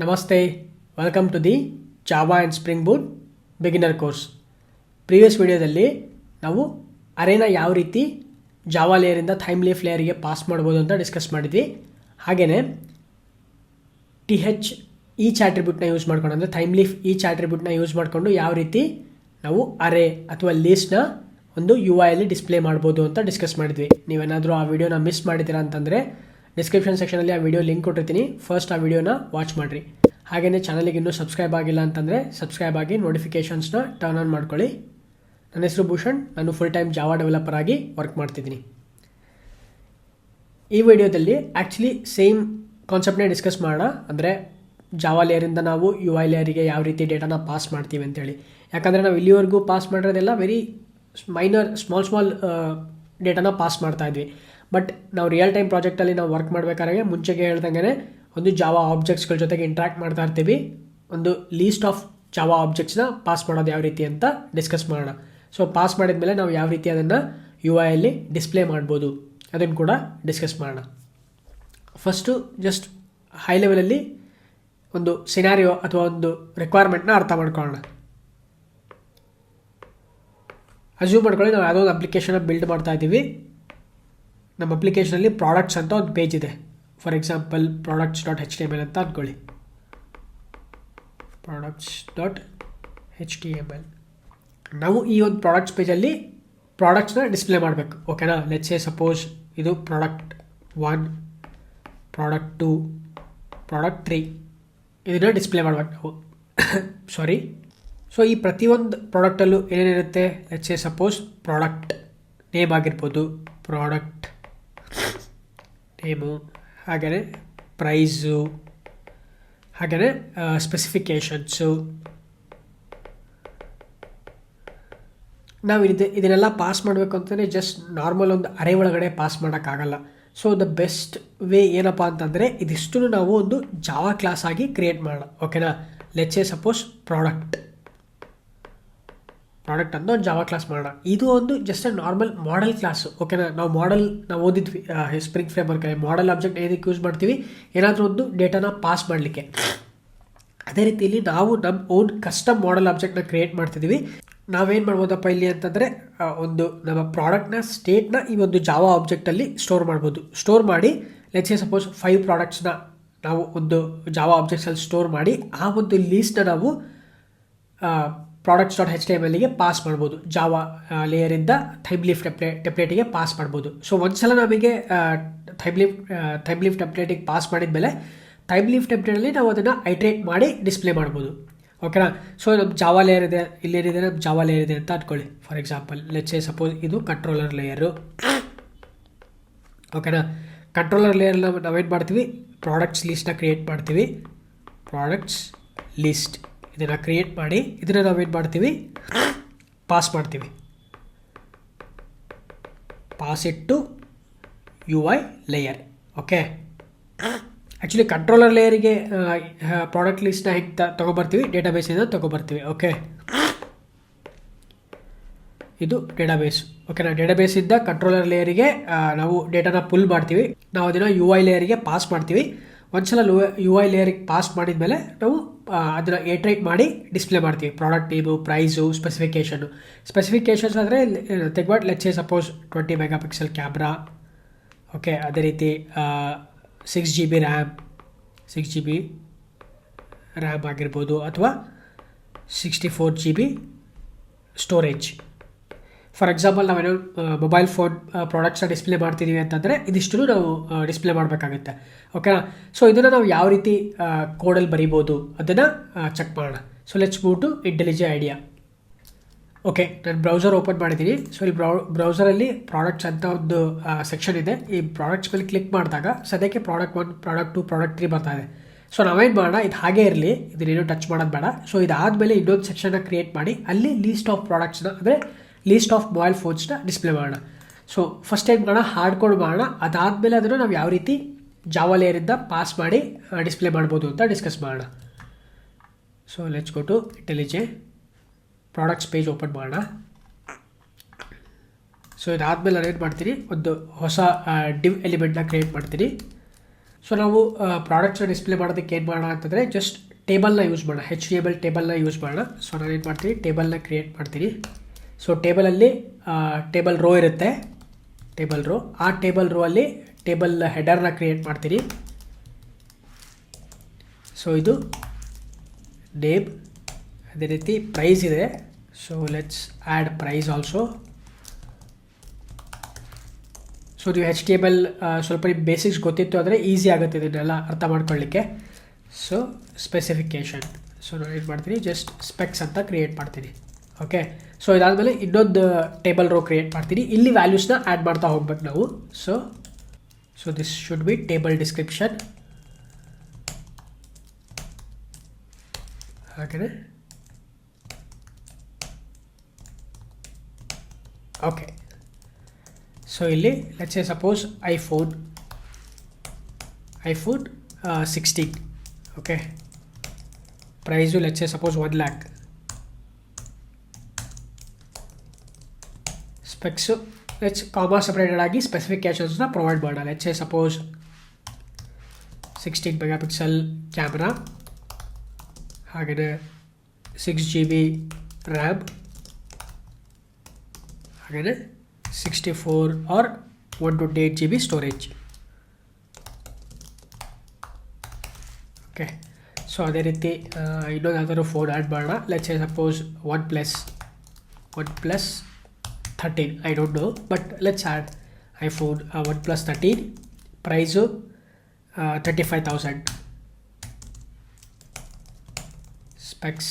ನಮಸ್ತೆ welcome to the Java and Spring Boot beginner course previous ವಿಡಿಯೋದಲ್ಲಿ ನಾವು ಅರೇನ ಯಾವ ರೀತಿ ಜಾವಾ ಲೇಯರಿಂದ ಥೈಮ್ ಲೀಫ್ ಲೇಯರಿಗೆ ಪಾಸ್ ಮಾಡ್ಬೋದು ಅಂತ ಡಿಸ್ಕಸ್ ಮಾಡಿದ್ವಿ. ಹಾಗೆಯೇ ಟಿ ಹೆಚ್ ಈಚ್ ಆಟ್ರಿಬ್ಯೂಟ್ನ ಯೂಸ್ ಮಾಡ್ಕೊಂಡು, ಅಂದರೆ ಥೈಮ್ ಲೀಫ್ ಈಚ್ ಆಟ್ರಿಬ್ಯೂಟ್ನ ಯೂಸ್ ಮಾಡಿಕೊಂಡು ಯಾವ ರೀತಿ ನಾವು ಅರೆ ಅಥವಾ ಲೀಸ್ಟ್ನ ಒಂದು ಯು ಅಲ್ಲಿ ಡಿಸ್ಪ್ಲೇ ಮಾಡ್ಬೋದು ಅಂತ ಡಿಸ್ಕಸ್ ಮಾಡಿದ್ವಿ. ನೀವೇನಾದರೂ ಆ ವಿಡಿಯೋನ ಮಿಸ್ ಮಾಡಿದ್ದೀರಾ ಅಂತಂದರೆ ಡಿಸ್ಕ್ರಿಪ್ಷನ್ ಸೆಕ್ಷನಲ್ಲಿ ಆ ವಿಡಿಯೋ ಲಿಂಕ್ ಕೊಟ್ಟಿರ್ತೀನಿ. ಫಸ್ಟ್ ಆ ವಿಡಿಯೋನ ವಾಚ್ ಮಾಡಿರಿ. ಹಾಗೆಯೇ ಚಾನಲಿಗೆ ಇನ್ನೂ ಸಬ್ಸ್ಕ್ರೈಬ್ ಆಗಿಲ್ಲ ಅಂತಂದರೆ ಸಬ್ಸ್ಕ್ರೈಬ್ ಆಗಿ ನೋಟಿಫಿಕೇಷನ್ಸ್ನ ಟರ್ನ್ ಆನ್ ಮಾಡ್ಕೊಳ್ಳಿ. ನನ್ನ ಹೆಸರು ಭೂಷಣ್. ನಾನು ಫುಲ್ ಟೈಮ್ ಜಾವಾ ಡೆವಲಪರ್ ಆಗಿ ವರ್ಕ್ ಮಾಡ್ತಿದ್ದೀನಿ. ಈ ವಿಡಿಯೋದಲ್ಲಿ ಆ್ಯಕ್ಚುಲಿ ಸೇಮ್ ಕಾನ್ಸೆಪ್ಟ್ನೇ ಡಿಸ್ಕಸ್ ಮಾಡೋಣ. ಅಂದರೆ ಜಾವಾ ಲೇಯರಿಂದ ನಾವು ಯು ಐ ಲೇಯರಿಗೆ ಯಾವ ರೀತಿ ಡೇಟಾನ ಪಾಸ್ ಮಾಡ್ತೀವಿ ಅಂತೇಳಿ. ಯಾಕಂದರೆ ನಾವು ಇಲ್ಲಿವರೆಗೂ ಪಾಸ್ ಮಾಡಿರೋದೆಲ್ಲ ವೆರಿ ಮೈನರ್ ಸ್ಮಾಲ್ ಸ್ಮಾಲ್ ಡೇಟಾನ ಪಾಸ್ ಮಾಡ್ತಾ ಇದ್ವಿ. ಬಟ್ ನಾವು ರಿಯಲ್ ಟೈಮ್ ಪ್ರಾಜೆಕ್ಟಲ್ಲಿ ನಾವು ವರ್ಕ್ ಮಾಡಬೇಕಾದ್ರೆ ಮುಂಚೆಗೆ ಹೇಳ್ದಂಗೆ ಒಂದು ಜಾವಾ ಆಬ್ಜೆಕ್ಟ್ಸ್ಗಳ ಜೊತೆಗೆ ಇಂಟ್ರ್ಯಾಕ್ಟ್ ಮಾಡ್ತಾ ಇರ್ತೀವಿ. ಒಂದು ಲೀಸ್ಟ್ ಆಫ್ ಜಾವಾ ಆಬ್ಜೆಕ್ಟ್ಸ್ನ ಪಾಸ್ ಮಾಡೋದು ಯಾವ ರೀತಿ ಅಂತ ಡಿಸ್ಕಸ್ ಮಾಡೋಣ. ಸೊ ಪಾಸ್ ಮಾಡಿದ ಮೇಲೆ ನಾವು ಯಾವ ರೀತಿ ಅದನ್ನು ಯು ಐಯಲ್ಲಿ ಡಿಸ್ಪ್ಲೇ ಮಾಡ್ಬೋದು ಅದನ್ನು ಕೂಡ ಡಿಸ್ಕಸ್ ಮಾಡೋಣ. ಫಸ್ಟು ಜಸ್ಟ್ ಹೈ ಲೆವೆಲಲ್ಲಿ ಒಂದು ಸಿನಾರಿಯೋ ಅಥವಾ ಒಂದು ರಿಕ್ವೈರ್ಮೆಂಟ್ನ ಅರ್ಥ ಮಾಡ್ಕೊಳ್ಳೋಣ. ಅಸ್ಯೂಮ್ ಮಾಡ್ಕೊಳ್ಳಿ ನಾವು ಯಾವುದೋ ಒಂದು ಅಪ್ಲಿಕೇಶನ್ನ ಬಿಲ್ಡ್ ಮಾಡ್ತಾ ಇದ್ದೀವಿ. ನಮ್ಮ ಅಪ್ಲಿಕೇಶನಲ್ಲಿ ಪ್ರಾಡಕ್ಟ್ಸ್ ಅಂತ ಒಂದು ಪೇಜ್ ಇದೆ. For example products dot H T M L ಅಂತ ಅಂದ್ಕೊಳ್ಳಿ products dot H T M L ನಾವು ಈ ಒಂದು ಪ್ರಾಡಕ್ಟ್ಸ್ ಪೇಜಲ್ಲಿ ಪ್ರಾಡಕ್ಟ್ಸ್ನ ಡಿಸ್ಪ್ಲೇ ಮಾಡಬೇಕು. ಓಕೆನಾ ಲೆಟ್ಸ್ ಎ ಸಪೋಸ್ ಇದು product one product two product three ಇದನ್ನು ಡಿಸ್ಪ್ಲೇ ಮಾಡಬೇಕು ಸಾರಿ ಸೊ ಈ ಪ್ರತಿಯೊಂದು ಪ್ರಾಡಕ್ಟಲ್ಲೂ ಏನೇನಿರುತ್ತೆ? Let's A suppose product name ಆಗಿರ್ಬೋದು. ಪ್ರಾಡಕ್ಟ್ ನೇಮು ಹಾಗೆಯೇ ಪ್ರೈಸು, ಹಾಗೆಯೇ ಸ್ಪೆಸಿಫಿಕೇಷನ್ಸು ನಾವು ಇದು, ಇದನ್ನೆಲ್ಲ ಪಾಸ್ ಮಾಡಬೇಕು ಅಂತಂದರೆ ಜಸ್ಟ್ ನಾರ್ಮಲ್ ಒಂದು ಅರೆ ಒಳಗಡೆ ಪಾಸ್ ಮಾಡೋಕ್ಕಾಗಲ್ಲ. ಸೊ ದ ಬೆಸ್ಟ್ ವೇ ಏನಪ್ಪ ಅಂತಂದರೆ ಇದಿಷ್ಟು ನಾವು ಒಂದು ಜಾವಾ ಕ್ಲಾಸ್ ಆಗಿ ಕ್ರಿಯೇಟ್ ಮಾಡೋಣ ಓಕೆನಾ ಎ ಸಪೋಸ್ ಪ್ರಾಡಕ್ಟ್ ಪ್ರಾಡಕ್ಟ್ ಅಂತ ಒಂದು ಜಾವಾ ಕ್ಲಾಸ್ ಮಾಡೋಣ. ಇದು ಒಂದು just uh normal model class ಓಕೆನಾ ನಾವು ಮಾಡೆಲ್ ನಾವು ಓದಿದ್ವಿ ಸ್ಪ್ರಿಂಗ್ ಫ್ರೇಮ್ ವರ್ಕಲ್ಲಿ ಮಾಡೆಲ್ ಆಬ್ಜೆಕ್ಟ್ ಏನಕ್ಕೆ ಯೂಸ್ ಮಾಡ್ತೀವಿ? ಏನಾದರೂ ಒಂದು ಡೇಟಾನ ಪಾಸ್ ಮಾಡಲಿಕ್ಕೆ. ಅದೇ ರೀತಿಯಲ್ಲಿ ನಾವು ನಮ್ಮ ಓನ್ ಕಸ್ಟಮ್ ಮಾಡೆಲ್ ಆಬ್ಜೆಕ್ಟ್ನ ಕ್ರಿಯೇಟ್ ಮಾಡ್ತಿದ್ದೀವಿ ನಾವೇನು ಮಾಡ್ಬೋದಪ್ಪ ಇಲ್ಲಿ ಅಂತಂದರೆ ಒಂದು ನಮ್ಮ ಪ್ರಾಡಕ್ಟ್ನ ಸ್ಟೇಟ್ನ ಈ ಒಂದು ಜಾವಾ ಆಬ್ಜೆಕ್ಟಲ್ಲಿ ಸ್ಟೋರ್ ಮಾಡ್ಬೋದು. ಸ್ಟೋರ್ ಮಾಡಿ ಲೆಟ್ಸ್ ಏ ಸಪೋಸ್ ಫೈವ್ ಪ್ರಾಡಕ್ಟ್ಸ್ನ ನಾವು ಒಂದು ಜಾವಾ ಆಬ್ಜೆಕ್ಟ್ಸಲ್ಲಿ ಸ್ಟೋರ್ ಮಾಡಿ, ಆ ಒಂದು ಲೀಸ್ಟನ್ನ ನಾವು products dot H T M ಎಲ್ಗೆ pass ಮಾಡ್ಬೋದು ಜಾವಾ ಲೇಯರಿಂದ ಥೈಬ್ಲೀಫ್ ಟೆಪ್ಲೇ ಟೆಪ್ಲೇಟಿಗೆ ಪಾಸ್ ಮಾಡ್ಬೋದು. ಸೊ ಒಂದ್ಸಲ ನಮಗೆ ಥೈಬ್ಲೀಫ್ ಥೈಬ್ಲೀಫ್ ಟೆಪ್ಲೇಟಿಗೆ ಪಾಸ್ ಮಾಡಿದ ಮೇಲೆ ಥೈಬ್ಲೀಫ್ ಟೆಪ್ಲೇಟಲ್ಲಿ ನಾವು ಅದನ್ನು ಐಟ್ರೇಟ್ ಮಾಡಿ ಡಿಸ್ಪ್ಲೇ ಮಾಡ್ಬೋದು. ಓಕೆನಾ ಸೊ ನಮ್ಮ ಜಾವಾ ಲೇಯರ್ ಇದೆ. ಇಲ್ಲೇನಿದೆ? ನಮ್ಮ ಜಾವಾ ಲೇಯರ್ ಇದೆ ಅಂತ ಅಂದ್ಕೊಳ್ಳಿ ಫಾರ್ ಎಕ್ಸಾಂಪಲ್ ಲೆಚ್ಚೆ ಸಪೋಸ್ ಇದು ಕಂಟ್ರೋಲರ್ ಲೇಯರು ಓಕೆನಾ ಕಂಟ್ರೋಲರ್ ಲೇಯರ್ನ ನಾವೇನು ಮಾಡ್ತೀವಿ? ಪ್ರಾಡಕ್ಟ್ಸ್ ಲೀಸ್ಟನ್ನ ಕ್ರಿಯೇಟ್ ಮಾಡ್ತೀವಿ. ಪ್ರಾಡಕ್ಟ್ಸ್ ಲೀಸ್ಟ್ ಇದನ್ನು ಕ್ರಿಯೇಟ್ ಮಾಡಿ ಇದನ್ನು ನಾವೇನು ಮಾಡ್ತೀವಿ? ಪಾಸ್ ಮಾಡ್ತೀವಿ. ಪಾಸ್ ಇಟ್ಟು U I layer okay actually controller ಲೇಯರಿಗೆ product ಲಿಸ್ಟ್ನ ಹೆಂಗೆ ತ, ತೊಗೊಬರ್ತೀವಿ? ಡೇಟಾಬೇಸಿಂದ ತೊಗೊಬರ್ತೀವಿ ಓಕೆ ಇದು ಡೇಟಾಬೇಸ್ ಓಕೆನಾ ಡೇಟಾಬೇಸಿಂದ ಕಂಟ್ರೋಲರ್ ಲೇಯರಿಗೆ ನಾವು ಡೇಟಾನ ಪುಲ್ ಮಾಡ್ತೀವಿ. ನಾವು ಅದನ್ನು ಯು ಐ ಲೇಯರಿಗೆ ಪಾಸ್ ಮಾಡ್ತೀವಿ. ಒಂದ್ಸಲ ಯು ಐ ಲೇಯರಿಗೆ ಪಾಸ್ ಮಾಡಿದ ಮೇಲೆ ನಾವು ಅದನ್ನು ಏಟ್ರೇಟ್ ಮಾಡಿ ಡಿಸ್ಪ್ಲೇ ಮಾಡ್ತೀವಿ. Product name price specification specifications ಅಂದರೆ ತೆಗ್ಬಾಟ್ let's say suppose twenty megapixel camera okay ಅದೇ ರೀತಿ six G B RAM six G B RAM ಆಗಿರ್ಬೋದು, ಅಥವಾ sixty four G B storage for example ನಾವೇನೋ ಮೊಬೈಲ್ ಫೋನ್ ಪ್ರಾಡಕ್ಟ್ಸ್ನ ಡಿಸ್ಪ್ಲೇ ಮಾಡ್ತಿದ್ದೀವಿ ಅಂತಂದರೆ ಇದಿಷ್ಟು ನಾವು ಡಿಸ್ಪ್ಲೇ ಮಾಡಬೇಕಾಗುತ್ತೆ. ಓಕೆನಾ ಸೊ ಇದನ್ನು ನಾವು ಯಾವ ರೀತಿ ಕೋಡಲ್ಲಿ ಬರಿಬೋದು ಅದನ್ನು ಚೆಕ್ ಮಾಡೋಣ. So let's move to IntelliJ IDEA okay ನಾನು ಬ್ರೌಸರ್ ಓಪನ್ ಮಾಡಿದ್ದೀನಿ ಸೊ ಇಲ್ಲಿ ಬ್ರೌ ಬ್ರೌಸರಲ್ಲಿ ಪ್ರಾಡಕ್ಟ್ಸ್ ಅಂತ ಒಂದು ಸೆಕ್ಷನ್ ಇದೆ. ಈ ಪ್ರಾಡಕ್ಟ್ಸ್ ಮೇಲೆ ಕ್ಲಿಕ್ ಮಾಡಿದಾಗ ಸದ್ಯಕ್ಕೆ product one product two product three ಬರ್ತಾ ಇದೆ. ಸೊ ನಾವೇನು ಮಾಡೋಣ? ಇದು ಹಾಗೇ ಇರಲಿ. ಇದನ್ನೇನು ಟಚ್ ಮಾಡೋದು ಬೇಡ. ಸೊ ಇದಾದಮೇಲೆ ಇನ್ನೊಂದು ಸೆಕ್ಷನ್ನ ಕ್ರಿಯೇಟ್ ಮಾಡಿ. ಅಲ್ಲಿ ಲೀಸ್ಟ್ ಆಫ್ ಪ್ರಾಡಕ್ಟ್ಸ್ನ ಅಂದರೆ ಲೀಸ್ಟ್ ಆಫ್ ಮೊಬೈಲ್ ಫೋನ್ಸ್ನ ಡಿಸ್ಪ್ಲೇ ಮಾಡೋಣ. ಸೊ ಫಸ್ಟ್ ಏನು ಮಾಡೋಣ ಹಾರ್ಡ್ ಕೋಡ್ ಮಾಡೋಣ. ಅದಾದಮೇಲೆ ಅದನ್ನು ನಾವು ಯಾವ ರೀತಿ ಜಾವಾ ಲೇಯರಿಂದ ಪಾಸ್ ಮಾಡಿ ಡಿಸ್ಪ್ಲೇ ಮಾಡ್ಬೋದು ಅಂತ ಡಿಸ್ಕಸ್ ಮಾಡೋಣ. So let's go to IntelliJ products page open ಮಾಡೋಣ. ಸೊ ಇದಾದಮೇಲೆ ನಾನು ಏನು ಮಾಡ್ತೀನಿ? ಒಂದು ಹೊಸ ಡಿವ್ ಎಲಿಮೆಂಟ್ನ ಕ್ರಿಯೇಟ್ ಮಾಡ್ತೀನಿ. ಸೊ ನಾವು ಪ್ರಾಡಕ್ಟ್ಸ್ನ ಡಿಸ್ಪ್ಲೇ ಮಾಡೋದಕ್ಕೆ ಏನು ಮಾಡೋಣ ಅಂತಂದರೆ ಜಸ್ಟ್ ಟೇಬಲ್ನ ಯೂಸ್ ಮಾಡೋಣ. ಹೆಚ್ ಡಿ ಎಂ ಎಲ್ ಟೇಬಲ್ನ ಯೂಸ್ ಮಾಡೋಣ. ಸೊ ನಾನು ಏನು ಮಾಡ್ತೀನಿ? ಟೇಬಲ್ನ ಕ್ರಿಯೇಟ್ ಮಾಡ್ತೀನಿ. ಸೊ ಟೇಬಲಲ್ಲಿ ಟೇಬಲ್ ರೋ ಇರುತ್ತೆ. ಟೇಬಲ್ ರೋ ಆ ಟೇಬಲ್ ರೋ ಅಲ್ಲಿ ಟೇಬಲ್ ಹೆಡರ್ನ ಕ್ರಿಯೇಟ್ ಮಾಡ್ತೀರಿ. ಸೊ ಇದು ನೇಮ್ ಅದೇ ರೀತಿ ಪ್ರೈಸ್ ಇದೆ. So let's add price also so ನೀವು ಹೆಚ್ ಟಿ ಎಂ ಎಲ್ ಸ್ವಲ್ಪ ನಿಮ್ಮ ಬೇಸಿಕ್ಸ್ ಗೊತ್ತಿತ್ತು ಅಂದರೆ ಈಸಿ ಆಗುತ್ತೆ ಇದನ್ನೆಲ್ಲ ಅರ್ಥ ಮಾಡ್ಕೊಳ್ಳಿಕ್ಕೆ. ಸೊ ಸ್ಪೆಸಿಫಿಕೇಷನ್ ಸೊ ನಾನು ಏನು ಮಾಡ್ತೀನಿ? ಜಸ್ಟ್ ಸ್ಪೆಕ್ಸ್ ಅಂತ ಕ್ರಿಯೇಟ್ ಮಾಡ್ತೀನಿ. ಓಕೆ ಸೊ ಇದಾದಮೇಲೆ ಇನ್ನೊಂದು ಟೇಬಲ್ ರೋ ಕ್ರಿಯೇಟ್ ಮಾಡ್ತೀನಿ. ಇಲ್ಲಿ ವ್ಯಾಲ್ಯೂಸ್ನ ಆ್ಯಡ್ ಮಾಡ್ತಾ ಹೋಗ್ಬೇಕು ನಾವು. So so this should be table description ಹಾಗೆಯೇ. ಓಕೆ ಸೊ ಇಲ್ಲಿ let's a suppose iPhone iPhone sixteen okay price let's a suppose one lakh specs each comma separated ಆಗಿ ಸ್ಪೆಸಿಫಿಕೇಷನ್ಸ್ನ ಪ್ರೊವೈಡ್ ಮಾಡೋಣ each a suppose sixteen megapixel camera ಹಾಗೆಯೇ six G B RAM ಹಾಗೆಯೇ sixty four or one twenty eight G B storage okay so ಅದೇ ರೀತಿ ಇನ್ನೊಂದು ಯಾವ್ದಾದ್ರು phone add ಮಾಡೋಣ. Let's suppose one plus one plus thirteen I don't know but let's add iPhone one plus thirteen price thirty five thousand specs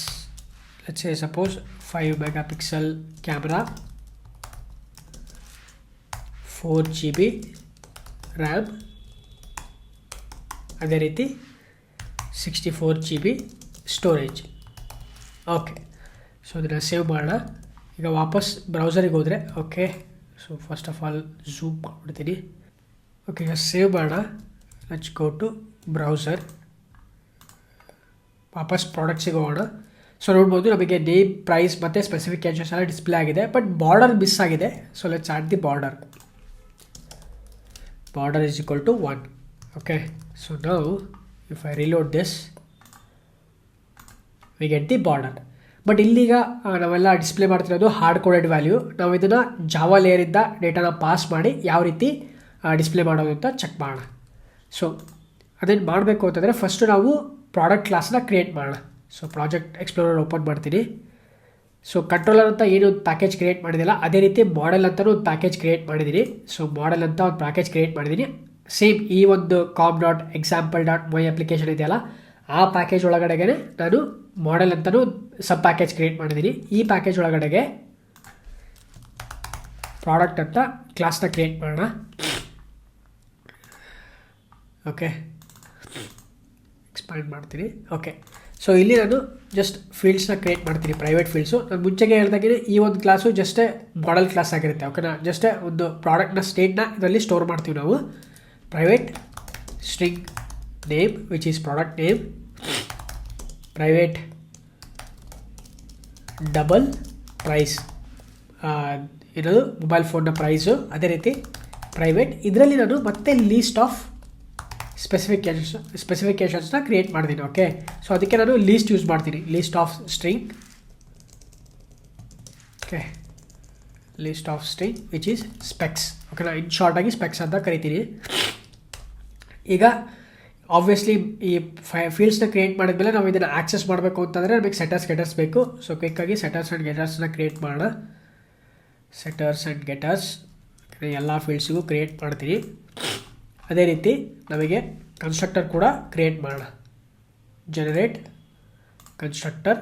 let's say suppose five megapixel camera four G B RAM ಅದೇ ರೀತಿ sixty four G B storage okay so ಅದನ್ನು save ಮಾಡೋಣ. ಈಗ ವಾಪಸ್ ಬ್ರೌಸರಿಗೆ ಹೋದರೆ okay so first of all zoom ಕೊಡ್ತೀನಿ okay ಈಗ ಸೇವ್ ಮಾಡೋಣ. ಲೆಟ್ಸ್ ಗೋ ಟು ಬ್ರೌಸರ್ ವಾಪಸ್ ಪ್ರಾಡಕ್ಟ್ಸಿಗೆ ಹೋಗೋಣ. ಸೊ ನೋಡ್ಬೋದು ನಮಗೆ ಡೇ ಪ್ರೈಸ್ ಮತ್ತು ಸ್ಪೆಸಿಫಿಕೇಷನ್ಸ್ ಎಲ್ಲ ಡಿಸ್ಪ್ಲೇ ಆಗಿದೆ ಬಟ್ ಬಾರ್ಡರ್ ಮಿಸ್ ಆಗಿದೆ. So let's add the border border is equal to 1 okay, so now if I reload this, we get the border. But ಇಲ್ಲಿಗ ನಾವೆಲ್ಲ ಡಿಸ್ಪ್ಲೇ ಮಾಡ್ತಿರೋದು ಹಾರ್ಡ್ ಕೋಡೆಡ್ ವ್ಯಾಲ್ಯೂ ನಾವು ಇದನ್ನು Java ಲೇಯರಿಂದ ಡೇಟಾನ pass ಮಾಡಿ ಯಾವ ರೀತಿ display ಮಾಡೋದು ಅಂತ ಚೆಕ್ ಮಾಡೋಣ. ಸೊ ಅದೇನು ಮಾಡಬೇಕು ಅಂತಂದರೆ ಫಸ್ಟು ನಾವು ಪ್ರಾಡಕ್ಟ್ ಕ್ಲಾಸನ್ನ ಕ್ರಿಯೇಟ್ ಮಾಡೋಣ. ಸೊ ಪ್ರಾಜೆಕ್ಟ್ ಎಕ್ಸ್ಪ್ಲೋರರ್ ಓಪನ್ ಮಾಡ್ತೀನಿ. ಸೊ ಕಂಟ್ರೋಲರ್ ಅಂತ ಏನು ಪ್ಯಾಕೇಜ್ ಕ್ರಿಯೇಟ್ ಮಾಡಿದಿಲ್ಲ, ಅದೇ ರೀತಿ ಮಾಡೆಲ್ ಅಂತಲೂ ಒಂದು ಪ್ಯಾಕೇಜ್ ಕ್ರಿಯೇಟ್ ಮಾಡಿದ್ದೀನಿ ಸೊ ಮಾಡೆಲ್ ಅಂತ ಒಂದು ಪ್ಯಾಕೇಜ್ ಕ್ರಿಯೇಟ್ ಮಾಡಿದ್ದೀನಿ ಸೇಮ್ ಈ ಒಂದು com dot example dot my application ಇದೆಯಲ್ಲ, ಆ ಪ್ಯಾಕೇಜ್ ಒಳಗಡೆಗೆ ನಾನು ಮಾಡೆಲ್ ಅಂತಲೂ ಸಬ್ ಪ್ಯಾಕೇಜ್ ಕ್ರಿಯೇಟ್ ಮಾಡಿದ್ದೀನಿ ಈ ಪ್ಯಾಕೇಜ್ ಒಳಗಡೆಗೆ ಪ್ರಾಡಕ್ಟ್ ಅಂತ ಕ್ಲಾಸ್ನ ಕ್ರಿಯೇಟ್ ಮಾಡೋಣ. ಓಕೆ ಎಕ್ಸ್ಪ್ಯಾಂಡ್ ಮಾಡ್ತೀನಿ. ಓಕೆ ಸೊ ಇಲ್ಲಿ ನಾನು ಜಸ್ಟ್ ಫೀಲ್ಡ್ಸ್ನ ಕ್ರಿಯೇಟ್ ಮಾಡ್ತೀನಿ ಪ್ರೈವೇಟ್ ಫೀಲ್ಡ್ಸು ನಾನು ಮುಂಚೆಗೆ ಹೇಳ್ದಾಗೆ ಈ ಒಂದು ಕ್ಲಾಸು ಜಸ್ಟೇ ಮಾಡೆಲ್ ಕ್ಲಾಸ್ ಆಗಿರುತ್ತೆ. ಓಕೆನಾ ಜಸ್ಟೇ ಒಂದು ಪ್ರಾಡಕ್ಟ್ನ ಸ್ಟೇಟ್ನ ಇದರಲ್ಲಿ ಸ್ಟೋರ್ ಮಾಡ್ತೀವಿ ನಾವು. Private string name which is product name private double price ಏನದು ಮೊಬೈಲ್ ಫೋನ್ನ ಪ್ರೈಸು ಅದೇ ರೀತಿ ಪ್ರೈವೇಟ್ ಇದರಲ್ಲಿ ನಾನು ಮತ್ತೆ ಲೀಸ್ಟ್ ಆಫ್ ಸ್ಪೆಸಿಫಿಕೇಶನ್ಸ್ ಸ್ಪೆಸಿಫಿಕೇಷನ್ಸ್ನ ಕ್ರಿಯೇಟ್ ಮಾಡ್ತೀನಿ ಓಕೆ ಸೊ ಅದಕ್ಕೆ ನಾನು ಲೀಸ್ಟ್ ಯೂಸ್ ಮಾಡ್ತೀನಿ. List of string okay list of string which is specs okay ನಾ ಇನ್ ಶಾರ್ಟಾಗಿ ಸ್ಪೆಕ್ಸ್ ಅಂತ ಕರಿತೀನಿ. ಈಗ ಆಬ್ವಿಯಸ್ಲಿ ಈ ಫೈ ಫೀಲ್ಡ್ಸ್ನ ಕ್ರಿಯೇಟ್ ಮಾಡಿದ್ಮೇಲೆ ನಾವು ಇದನ್ನು ಆಕ್ಸೆಸ್ ಮಾಡಬೇಕು ಅಂತಂದರೆ ನಮಗೆ ಸೆಟರ್ಸ್ ಗೆಟರ್ಸ್ ಬೇಕು. ಸೊ ಕ್ವಿಕ್ಕಾಗಿ ಸೆಟರ್ಸ್ ಆ್ಯಂಡ್ ಗೆಟರ್ಸ್ನ ಕ್ರಿಯೇಟ್ ಮಾಡೋಣ ಸೆಟರ್ಸ್ ಆ್ಯಂಡ್ ಗೆಟರ್ಸ್ ಎಲ್ಲ ಫೀಲ್ಡ್ಸಿಗೂ ಕ್ರಿಯೇಟ್ ಮಾಡ್ತೀನಿ ಅದೇ ರೀತಿ ನಮಗೆ ಕನ್ಸ್ಟ್ರಕ್ಟರ್ ಕೂಡ ಕ್ರಿಯೇಟ್ ಮಾಡೋಣ ಜನರೇಟ್ ಕನ್ಸ್ಟ್ರಕ್ಟರ್